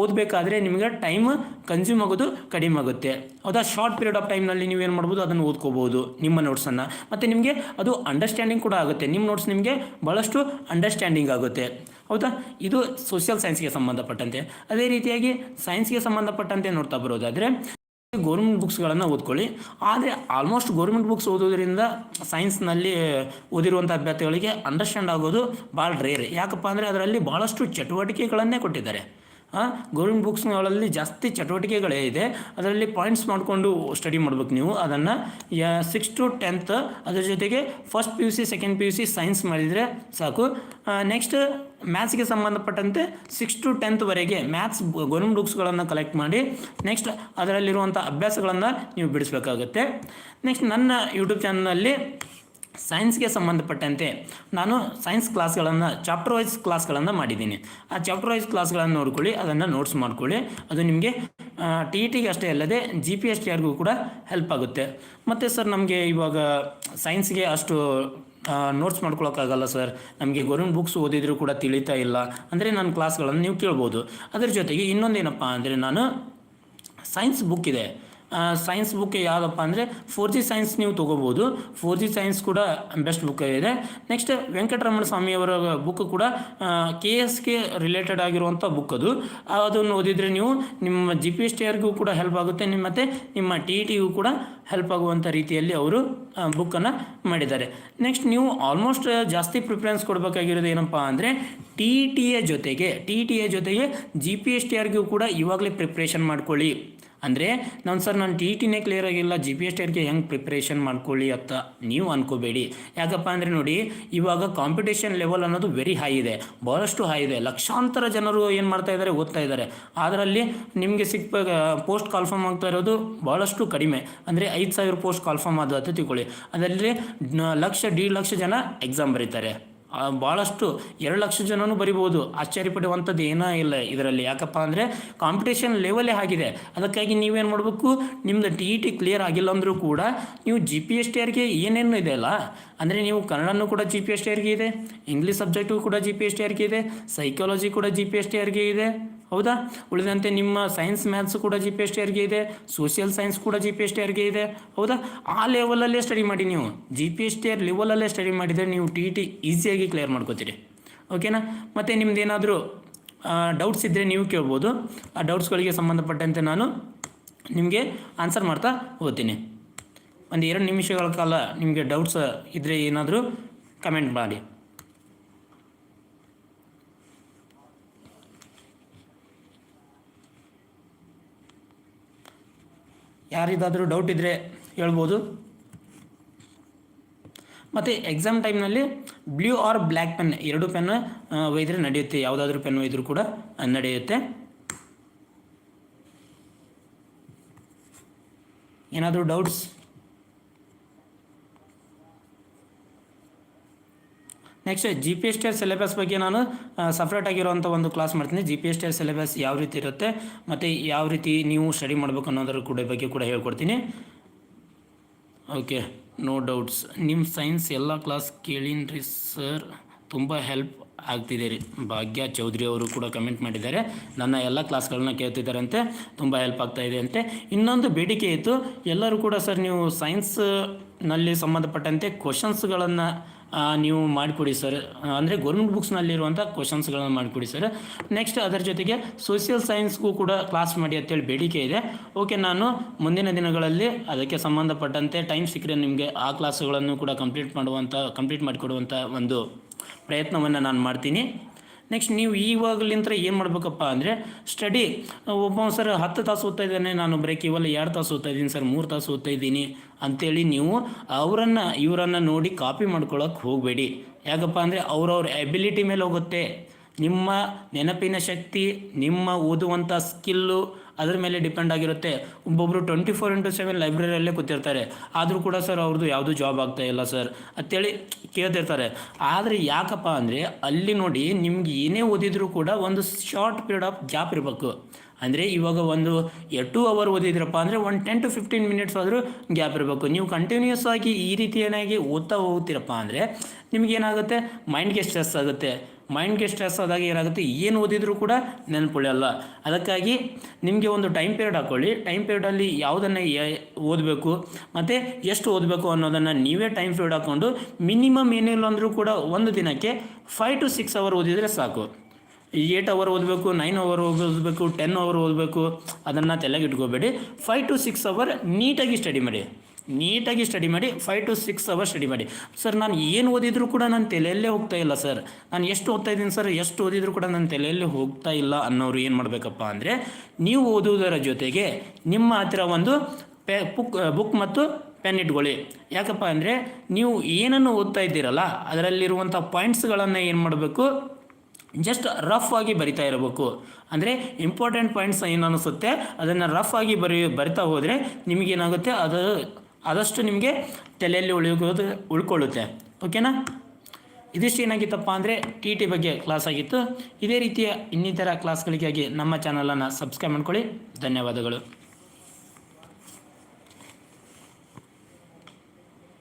ಓದಬೇಕಾದ್ರೆ ನಿಮಗೆ ಟೈಮ್ ಕನ್ಸ್ಯೂಮ್ ಆಗೋದು ಕಡಿಮೆ ಆಗುತ್ತೆ. ಹೌದಾ? ಶಾರ್ಟ್ ಪೀರಿಯಡ್ ಆಫ್ ಟೈಮ್ನಲ್ಲಿ ಏನು ಮಾಡ್ಬೋದು, ಅದನ್ನು ಓದ್ಕೋಬೋದು ನಿಮ್ಮ ನೋಟ್ಸನ್ನು ಮತ್ತು ನಿಮಗೆ ಅದು ಅಂಡರ್ಸ್ಟ್ಯಾಂಡಿಂಗ್ ಕೂಡ ಆಗುತ್ತೆ. ನಿಮ್ಮ ನೋಟ್ಸ್ ನಿಮಗೆ ಭಾಳಷ್ಟು ಅಂಡರ್ಸ್ಟ್ಯಾಂಡಿಂಗ್ ಆಗುತ್ತೆ. ಹೌದಾ? ಇದು ಸೋಷಿಯಲ್ ಸೈನ್ಸ್ಗೆ ಸಂಬಂಧಪಟ್ಟಂತೆ. ಅದೇ ರೀತಿಯಾಗಿ ಸೈನ್ಸ್ಗೆ ಸಂಬಂಧಪಟ್ಟಂತೆ ನೋಡ್ತಾ ಬರೋದಾದರೆ ಗೌರ್ಮೆಂಟ್ ಬುಕ್ಸ್ಗಳನ್ನು ಓದ್ಕೊಳ್ಳಿ. ಆದರೆ ಆಲ್ಮೋಸ್ಟ್ ಗೌರ್ಮೆಂಟ್ ಬುಕ್ಸ್ ಓದೋದ್ರಿಂದ ಸೈನ್ಸ್ನಲ್ಲಿ ಓದಿರುವಂಥ ಅಭ್ಯರ್ಥಿಗಳಿಗೆ ಅಂಡರ್ಸ್ಟ್ಯಾಂಡ್ ಆಗೋದು ಭಾಳ ರೇರ್ ಯಾಕಪ್ಪ ಅಂದರೆ ಅದರಲ್ಲಿ ಭಾಳಷ್ಟು ಚಟುವಟಿಕೆಗಳನ್ನೇ ಕೊಟ್ಟಿದ್ದಾರೆ. ಗೌರ್ಮೆಂಟ್ ಬುಕ್ಸ್ಗಳಲ್ಲಿ ಜಾಸ್ತಿ ಚಟುವಟಿಕೆಗಳೇ ಇದೆ. ಅದರಲ್ಲಿ ಪಾಯಿಂಟ್ಸ್ ಮಾಡಿಕೊಂಡು ಸ್ಟಡಿ ಮಾಡ್ಬೇಕು ನೀವು. ಅದನ್ನು ಸಿಕ್ಸ್ ಟು ಟೆಂತ್ ಅದರ ಜೊತೆಗೆ first P U C second P U C science ಮಾಡಿದರೆ ಸಾಕು. ನೆಕ್ಸ್ಟ್ ಮ್ಯಾಥ್ಸ್ಗೆ ಸಂಬಂಧಪಟ್ಟಂತೆ ಸಿಕ್ಸ್ ಟು ಟೆಂತ್ವರೆಗೆ ಮ್ಯಾಥ್ಸ್ ಗೌರ್ಮೆಂಟ್ ಬುಕ್ಸ್ಗಳನ್ನು ಕಲೆಕ್ಟ್ ಮಾಡಿ ನೆಕ್ಸ್ಟ್ ಅದರಲ್ಲಿರುವಂಥ ಅಭ್ಯಾಸಗಳನ್ನು ನೀವು ಬಿಡಿಸಬೇಕಾಗುತ್ತೆ. ನೆಕ್ಸ್ಟ್ ನನ್ನ ಯೂಟ್ಯೂಬ್ ಚಾನಲಲ್ಲಿ ಸೈನ್ಸ್ಗೆ ಸಂಬಂಧಪಟ್ಟಂತೆ ನಾನು ಸೈನ್ಸ್ ಕ್ಲಾಸ್ಗಳನ್ನು ಚಾಪ್ಟರ್ ವೈಸ್ ಕ್ಲಾಸ್ಗಳನ್ನು ಮಾಡಿದ್ದೀನಿ. ಆ ಚಾಪ್ಟರ್ ವೈಸ್ ಕ್ಲಾಸ್ಗಳನ್ನು ನೋಡ್ಕೊಳ್ಳಿ, ಅದನ್ನು ನೋಟ್ಸ್ ಮಾಡ್ಕೊಳ್ಳಿ. ಅದು ನಿಮಗೆ ಟಿ ಇ ಟಿಗೆ ಅಷ್ಟೇ ಅಲ್ಲದೆ ಜಿ ಪಿ ಎಸ್ ಟಿ ಆರ್ಗೂ ಕೂಡ ಹೆಲ್ಪ್ ಆಗುತ್ತೆ. ಮತ್ತು ಸರ್ ನಮಗೆ ಇವಾಗ ಸೈನ್ಸ್ಗೆ ಅಷ್ಟು ನೋಟ್ಸ್ ಮಾಡ್ಕೊಳಕ್ಕಾಗಲ್ಲ ಸರ್ ನಮಗೆ ಗೌರ್ಮೆಂಟ್ ಬುಕ್ಸ್ ಓದಿದರೂ ಕೂಡ ತಿಳಿತಾ ಇಲ್ಲ. ಅಂದರೆ ನನ್ನ ಕ್ಲಾಸ್ಗಳನ್ನು ನೀವು ಕೇಳ್ಬೋದು. ಅದ್ರ ಜೊತೆಗೆ ಇನ್ನೊಂದೇನಪ್ಪ ಅಂದರೆ ನಾನು ಸೈನ್ಸ್ ಬುಕ್ ಇದೆ. ಸೈನ್ಸ್ ಬುಕ್ ಯಾವುದಪ್ಪ ಅಂದರೆ ಫೋರ್ ಜಿ ಸೈನ್ಸ್ ನೀವು ತೊಗೋಬೋದು. ಫೋರ್ ಜಿ ಸೈನ್ಸ್ ಕೂಡ ಬೆಸ್ಟ್ ಬುಕ್ ಇದೆ. ನೆಕ್ಸ್ಟ್ ವೆಂಕಟರಮಣ ಸ್ವಾಮಿಯವರ ಬುಕ್ ಕೂಡ ಕೆ ಎಸ್ ಕೆ ರಿಲೇಟೆಡ್ ಆಗಿರುವಂಥ ಬುಕ್ ಅದು. ಅದನ್ನು ಓದಿದರೆ ನೀವು ನಿಮ್ಮ ಜಿ ಪಿ ಎಸ್ ಟಿ ಆರ್ಗೂ ಕೂಡ ಹೆಲ್ಪ್ ಆಗುತ್ತೆ. ನಿಮ್ಮ ಮತ್ತು ನಿಮ್ಮ ಟಿ ಇ ಟಿಗೂ ಕೂಡ ಹೆಲ್ಪ್ ಆಗುವಂಥ ರೀತಿಯಲ್ಲಿ ಅವರು ಬುಕ್ಕನ್ನು ಮಾಡಿದ್ದಾರೆ. ನೆಕ್ಸ್ಟ್ ನೀವು ಆಲ್ಮೋಸ್ಟ್ ಜಾಸ್ತಿ ಪ್ರಿಫರೆನ್ಸ್ ಕೊಡಬೇಕಾಗಿರೋದು ಏನಪ್ಪ ಅಂದರೆ ಟಿ ಇ ಎ ಜೊತೆಗೆ ಟಿ ಇ ಎ ಜೊತೆಗೆ ಜಿ ಪಿ ಎಸ್ ಟಿ ಆರ್ಗೂ ಕೂಡ ಇವಾಗಲೇ ಪ್ರಿಪ್ರೇಷನ್ ಮಾಡ್ಕೊಳ್ಳಿ. ಅಂದರೆ, ನಾನು ಸರ್, ನಾನು ಟಿ ಟಿನೇ ಕ್ಲಿಯರ್ ಆಗಿಲ್ಲ ಜಿ ಪಿ ಎಸ್ ಟೈರ್ಗೆ ಹೆಂಗೆ ಪ್ರಿಪ್ರೇಷನ್ ಮಾಡ್ಕೊಳ್ಳಿ ಅಂತ ನೀವು ಅನ್ಕೋಬೇಡಿ. ಯಾಕಪ್ಪ ಅಂದರೆ ನೋಡಿ, ಇವಾಗ ಕಾಂಪಿಟೇಷನ್ ಲೆವೆಲ್ ಅನ್ನೋದು ವೆರಿ ಹೈ ಇದೆ. ಭಾಳಷ್ಟು ಹೈ ಇದೆ. ಲಕ್ಷಾಂತರ ಜನರು ಏನು ಮಾಡ್ತಾ ಇದ್ದಾರೆ, ಓದ್ತಾ ಇದ್ದಾರೆ. ಅದರಲ್ಲಿ ನಿಮಗೆ ಸಿಕ್ಕ ಪೋಸ್ಟ್ ಕಾಲ್ಫಾರ್ಮ್ ಆಗ್ತಾ ಇರೋದು ಭಾಳಷ್ಟು ಕಡಿಮೆ. ಅಂದರೆ ಐದು ಸಾವಿರ ಪೋಸ್ಟ್ ಕಾಲ್ಫಾರ್ಮ್ ಅದು ಅಂತ ತಿಳ್ಕೊಳ್ಳಿ. ಅದರಲ್ಲಿ ಲಕ್ಷ ಡಿ ಲಕ್ಷ ಜನ ಎಕ್ಸಾಮ್ ಬರೀತಾರೆ. ಭಾಳಷ್ಟು ಎರಡು ಲಕ್ಷ ಜನನೂ ಬರಿಬೋದು. ಆಶ್ಚರ್ಯಪಡುವಂಥದ್ದು ಏನೂ ಇಲ್ಲ ಇದರಲ್ಲಿ. ಯಾಕಪ್ಪ ಅಂದರೆ ಕಾಂಪಿಟೇಷನ್ ಲೆವೆಲೇ ಆಗಿದೆ. ಅದಕ್ಕಾಗಿ ನೀವೇನು ಮಾಡಬೇಕು? ನಿಮ್ಮದು ಟಿ ಇ ಟಿ ಕ್ಲಿಯರ್ ಆಗಿಲ್ಲ ಅಂದರೂ ಕೂಡ ನೀವು ಜಿ ಪಿ ಎಸ್ ಟಿ ಏನೇನು ಇದೆ ಅಲ್ಲ? ಅಂದರೆ ನೀವು ಕನ್ನಡನೂ ಕೂಡ ಜಿ ಪಿ ಎಸ್ ಟಿ ಆರ್ಗೆ ಇದೆ ಇಂಗ್ಲೀಷ್ ಸಬ್ಜೆಕ್ಟು ಕೂಡ ಜಿ ಪಿ ಎಸ್ ಟಿ ಆರ್ಗೆ ಇದೆ ಸೈಕಾಲಜಿ ಕೂಡ ಜಿ ಪಿ ಎಸ್ ಟಿ ಆರ್ಗೆ ಇದೆ. ಹೌದಾ? ಉಳಿದಂತೆ ನಿಮ್ಮ ಸೈನ್ಸ್ ಮ್ಯಾಥ್ಸ್ ಕೂಡ ಜಿ ಪಿ ಎಸ್ ಟಿ ಆರ್ಗೆ ಇದೆ ಸೋಷಿಯಲ್ ಸೈನ್ಸ್ ಕೂಡ ಜಿ ಪಿ ಎಸ್ ಟಿ ಆರ್ಗೆ ಇದೆ, ಹೌದಾ? ಆ ಲೆವೆಲಲ್ಲೇ ಸ್ಟಡಿ ಮಾಡಿ ನೀವು. G P S T R ಲೆವೆಲಲ್ಲೇ study ಮಾಡಿದರೆ ನೀವು ಟಿ ಟಿ ಈಸಿಯಾಗಿ ಕ್ಲಿಯರ್ ಮಾಡ್ಕೋತೀರಿ. ಓಕೆನಾ ಮತ್ತು ನಿಮ್ದು ಏನಾದರೂ ಡೌಟ್ಸ್ ಇದ್ದರೆ ನೀವು ಕೇಳ್ಬೋದು. ಆ ಡೌಟ್ಸ್ಗಳಿಗೆ ಸಂಬಂಧಪಟ್ಟಂತೆ ನಾನು ನಿಮಗೆ ಆನ್ಸರ್ ಮಾಡ್ತಾ ಹೋಗ್ತೀನಿ. ಒಂದು ಎರಡು ನಿಮಿಷಗಳ ಕಾಲ ನಿಮಗೆ ಡೌಟ್ಸ್ ಇದ್ದರೆ ಏನಾದರೂ ಕಮೆಂಟ್ ಮಾಡಿ. ಯಾರಿಗಾದರೂ ಡೌಟ್ ಇದ್ದರೆ ಹೇಳ್ಬೋದು. ಮತ್ತು ಎಕ್ಸಾಮ್ ಟೈಮ್ನಲ್ಲಿ ಬ್ಲೂ ಆರ್ ಬ್ಲ್ಯಾಕ್ ಪೆನ್ ಎರಡು ಪೆನ್ ಒಯ್ದರೆ ನಡೆಯುತ್ತೆ. ಯಾವುದಾದ್ರೂ ಪೆನ್ ಒಯ್ದರೂ ಕೂಡ ನಡೆಯುತ್ತೆ. ಏನಾದರೂ doubts next G P S T R syllabus ಬಗ್ಗೆ ನಾನು ಸಪ್ರೇಟ್ ಆಗಿರುವಂಥ ಒಂದು ಕ್ಲಾಸ್ ಮಾಡ್ತೀನಿ. G P S T R syllabus ಯಾವ ರೀತಿ ಇರುತ್ತೆ, ಮತ್ತು ಯಾವ ರೀತಿ ನೀವು ಸ್ಟಡಿ ಮಾಡಬೇಕು ಅನ್ನೋದ್ರ ಕೂಡ ಬಗ್ಗೆ ಕೂಡ ಹೇಳ್ಕೊಡ್ತೀನಿ. ಓಕೆ ನೋ ಡೌಟ್ಸ್ ನಿಮ್ಮ ಸೈನ್ಸ್ ಎಲ್ಲ ಕ್ಲಾಸ್ ಕೇಳಿನ್ರಿ ಸರ್ ತುಂಬ ಹೆಲ್ಪ್ ಆಗ್ತಿದೆ ರೀ. ಭಾಗ್ಯ ಚೌಧರಿ ಅವರು ಕೂಡ ಕಮೆಂಟ್ ಮಾಡಿದ್ದಾರೆ. ನನ್ನ ಎಲ್ಲ ಕ್ಲಾಸ್ಗಳನ್ನ ಕೇಳ್ತಿದ್ದಾರಂತೆ. ತುಂಬ ಹೆಲ್ಪ್ ಆಗ್ತಾ ಇದೆ ಅಂತೆ. ಇನ್ನೊಂದು ಬೇಡಿಕೆ ಇತ್ತು. ಎಲ್ಲರೂ ಕೂಡ ಸರ್ ನೀವು ಸೈನ್ಸ್ನಲ್ಲಿ ಸಂಬಂಧಪಟ್ಟಂತೆ ಕ್ವಶನ್ಸ್ಗಳನ್ನು ನೀವು ಮಾಡಿಕೊಡಿ ಸರ್ ಅಂದರೆ ಗೌರ್ಮೆಂಟ್ ಬುಕ್ಸ್ನಲ್ಲಿರುವಂಥ ಕ್ವಶನ್ಸ್ಗಳನ್ನು ಮಾಡಿಕೊಡಿ ಸರ್ ನೆಕ್ಸ್ಟ್ ಅದರ ಜೊತೆಗೆ ಸೋಷಿಯಲ್ ಸೈನ್ಸ್ಗೂ ಕೂಡ ಕ್ಲಾಸ್ ಮಾಡಿ ಅಂತೇಳಿ ಬೇಡಿಕೆ ಇದೆ. ಓಕೆ ನಾನು ಮುಂದಿನ ದಿನಗಳಲ್ಲಿ ಅದಕ್ಕೆ ಸಂಬಂಧಪಟ್ಟಂತೆ ಟೈಮ್ ಸಿಕ್ಕರೆ ನಿಮಗೆ ಆ ಕ್ಲಾಸ್ಗಳನ್ನು ಕೂಡ ಕಂಪ್ಲೀಟ್ ಮಾಡುವಂಥ ಕಂಪ್ಲೀಟ್ ಮಾಡಿಕೊಡುವಂಥ ಒಂದು ಪ್ರಯತ್ನವನ್ನು ನಾನು ಮಾಡ್ತೀನಿ. ನೆಕ್ಸ್ಟ್ ನೀವು ಇವಾಗಲಿಂತ್ರ ಏನು ಮಾಡಬೇಕಪ್ಪ ಅಂದರೆ ಸ್ಟಡಿ ಒಬ್ಬ ಸರ್ ಹತ್ತು ತಾಸು ಓದ್ತಾ ಇದ್ದಾನೆ, ನಾನು ಬ್ರೇಕ್ ಇವಲ್ಲ ಎರಡು ತಾಸು ಓದ್ತಾ ಇದ್ದೀನಿ, ಸರ್, ಮೂರು ತಾಸು ಓದ್ತಾ ಇದ್ದೀನಿ ಅಂಥೇಳಿ ನೀವು ಅವರನ್ನು, ಇವರನ್ನು ನೋಡಿ ಕಾಪಿ ಮಾಡ್ಕೊಳ್ಳೋಕೆ ಹೋಗಬೇಡಿ. ಯಾಕಪ್ಪ ಅಂದರೆ ಅವ್ರವ್ರ ಎಬಿಲಿಟಿ ಮೇಲೆ ಹೋಗುತ್ತೆ. ನಿಮ್ಮ ನೆನಪಿನ ಶಕ್ತಿ, ನಿಮ್ಮ ಓದುವಂಥ ಸ್ಕಿಲ್ಲು ಅದ್ರ ಮೇಲೆ ಡಿಪೆಂಡ್ ಆಗಿರುತ್ತೆ. ಒಬ್ಬೊಬ್ಬರು ಟ್ವೆಂಟಿ ಫೋರ್ ಇಂಟು ಸೆವೆನ್ ಲೈಬ್ರರಿಯಲ್ಲೇ ಕೂತಿರ್ತಾರೆ. ಆದರೂ ಕೂಡ ಸರ್ ಅವ್ರದ್ದು ಯಾವುದೂ ಜಾಬ್ ಆಗ್ತಾ ಇಲ್ಲ ಸರ್ ಅಂತೇಳಿ ಕೇಳ್ತಿರ್ತಾರೆ. ಆದರೆ ಯಾಕಪ್ಪ ಅಂದರೆ ಅಲ್ಲಿ ನೋಡಿ ನಿಮ್ಗೆ ಏನೇ ಓದಿದರೂ ಕೂಡ ಒಂದು ಶಾರ್ಟ್ ಪೀರಿಯಡ್ ಆಫ್ ಗ್ಯಾಪ್ ಇರಬೇಕು. ಅಂದರೆ ಇವಾಗ ಒಂದು ಟೂ ಅವರ್ ಓದಿದ್ರಪ್ಪ ಅಂದರೆ ಒಂದು ಟೆನ್ ಟು ಫಿಫ್ಟೀನ್ ಮಿನಿಟ್ಸ್ ಆದರೂ ಗ್ಯಾಪ್ ಇರಬೇಕು. ನೀವು ಕಂಟಿನ್ಯೂಸ್ ಆಗಿ ಈ ರೀತಿ ಏನಾಗಿ ಓದ್ತಾ ಹೋಗ್ತಿರಪ್ಪ ಅಂದರೆ ನಿಮಗೇನಾಗುತ್ತೆ? ಮೈಂಡ್ಗೆ ಸ್ಟ್ರೆಸ್ ಆಗುತ್ತೆ. ಮೈಂಡ್ಗೆ ಸ್ಟ್ರೆಸ್ ಆದಾಗ ಏನಾಗುತ್ತೆ? ಏನು ಓದಿದರೂ ಕೂಡ ನೆನಪುಳಿಯಲ್ಲ ಅದಕ್ಕಾಗಿ ನಿಮಗೆ ಒಂದು ಟೈಮ್ ಪೀರಿಯಡ್ ಹಾಕ್ಕೊಳ್ಳಿ ಟೈಮ್ ಪೀರಿಯಡಲ್ಲಿ ಯಾವುದನ್ನು ಓದಬೇಕು, ಮತ್ತು ಎಷ್ಟು ಓದಬೇಕು ಅನ್ನೋದನ್ನು ನೀವೇ ಟೈಮ್ ಪೀರಿಯಡ್ ಹಾಕ್ಕೊಂಡು ಮಿನಿಮಮ್ ಏನಿಲ್ಲ ಅಂದರೂ ಕೂಡ ಒಂದು ದಿನಕ್ಕೆ ಫೈವ್ ಟು ಸಿಕ್ಸ್ ಅವರ್ ಓದಿದರೆ ಸಾಕು. ಏಟ್ ಅವರ್ ಓದಬೇಕು, ನೈನ್ ಅವರ್ ಓದಬೇಕು, ಟೆನ್ ಅವರ್ ಓದಬೇಕು, ಅದನ್ನು ತಲೆಗೆ ಇಟ್ಕೋಬೇಡಿ. ಫೈವ್ ಟು ಸಿಕ್ಸ್ ಅವರ್ ನೀಟಾಗಿ ಸ್ಟಡಿ ಮಾಡಿ. ನೀಟಾಗಿ ಸ್ಟಡಿ ಮಾಡಿ five to six hour study ಮಾಡಿ. ಸರ್ ನಾನು ಏನು ಓದಿದರೂ ಕೂಡ ನನ್ನ ತಲೆಯಲ್ಲೇ ಹೋಗ್ತಾ ಇಲ್ಲ ಸರ್ ನಾನು ಎಷ್ಟು ಓದ್ತಾ ಇದ್ದೀನಿ ಸರ್ ಎಷ್ಟು ಓದಿದರೂ ಕೂಡ ನನ್ನ ತಲೆಯಲ್ಲೇ ಹೋಗ್ತಾ ಇಲ್ಲ ಅನ್ನೋರು ಏನು ಮಾಡಬೇಕಪ್ಪ ಅಂದರೆ, ನೀವು ಓದುವುದರ ಜೊತೆಗೆ ನಿಮ್ಮ ಹತ್ತಿರ ಒಂದು ಪೆ ಬುಕ್ ಬುಕ್ ಮತ್ತು ಪೆನ್ ಇಟ್ಕೊಳ್ಳಿ. ಯಾಕಪ್ಪ ಅಂದರೆ, ನೀವು ಏನನ್ನು ಓದ್ತಾ ಇದ್ದೀರಲ್ಲ, ಅದರಲ್ಲಿರುವಂಥ ಪಾಯಿಂಟ್ಸ್ಗಳನ್ನು ಏನು ಮಾಡಬೇಕು? ಜಸ್ಟ್ ರಫ್ ಆಗಿ ಬರಿತಾ ಇರಬೇಕು. ಅಂದರೆ ಇಂಪಾರ್ಟೆಂಟ್ ಪಾಯಿಂಟ್ಸ್ ಏನು ಅನಿಸುತ್ತೆ, ಅದನ್ನು ರಫ್ ಆಗಿ ಬರಿ, ಬರಿತಾ ಹೋದರೆ ನಿಮಗೇನಾಗುತ್ತೆ? ಅದು ಆದಷ್ಟು ನಿಮಗೆ ತಲೆಯಲ್ಲಿ ಉಳಿಯೋದು ಉಳ್ಕೊಳ್ಳುತ್ತೆ. ಓಕೆನಾ? ಇದಿಷ್ಟು ಏನಾಗಿತ್ತಪ್ಪ ಅಂದರೆ ಟಿ ಟಿ ಬಗ್ಗೆ ಕ್ಲಾಸ್ ಆಗಿತ್ತು. ಇದೇ ರೀತಿಯ ಇನ್ನಿತರ ಕ್ಲಾಸ್ಗಳಿಗಾಗಿ ನಮ್ಮ ಚಾನಲನ್ನು ಸಬ್ಸ್ಕ್ರೈಬ್ ಮಾಡ್ಕೊಳ್ಳಿ. ಧನ್ಯವಾದಗಳು.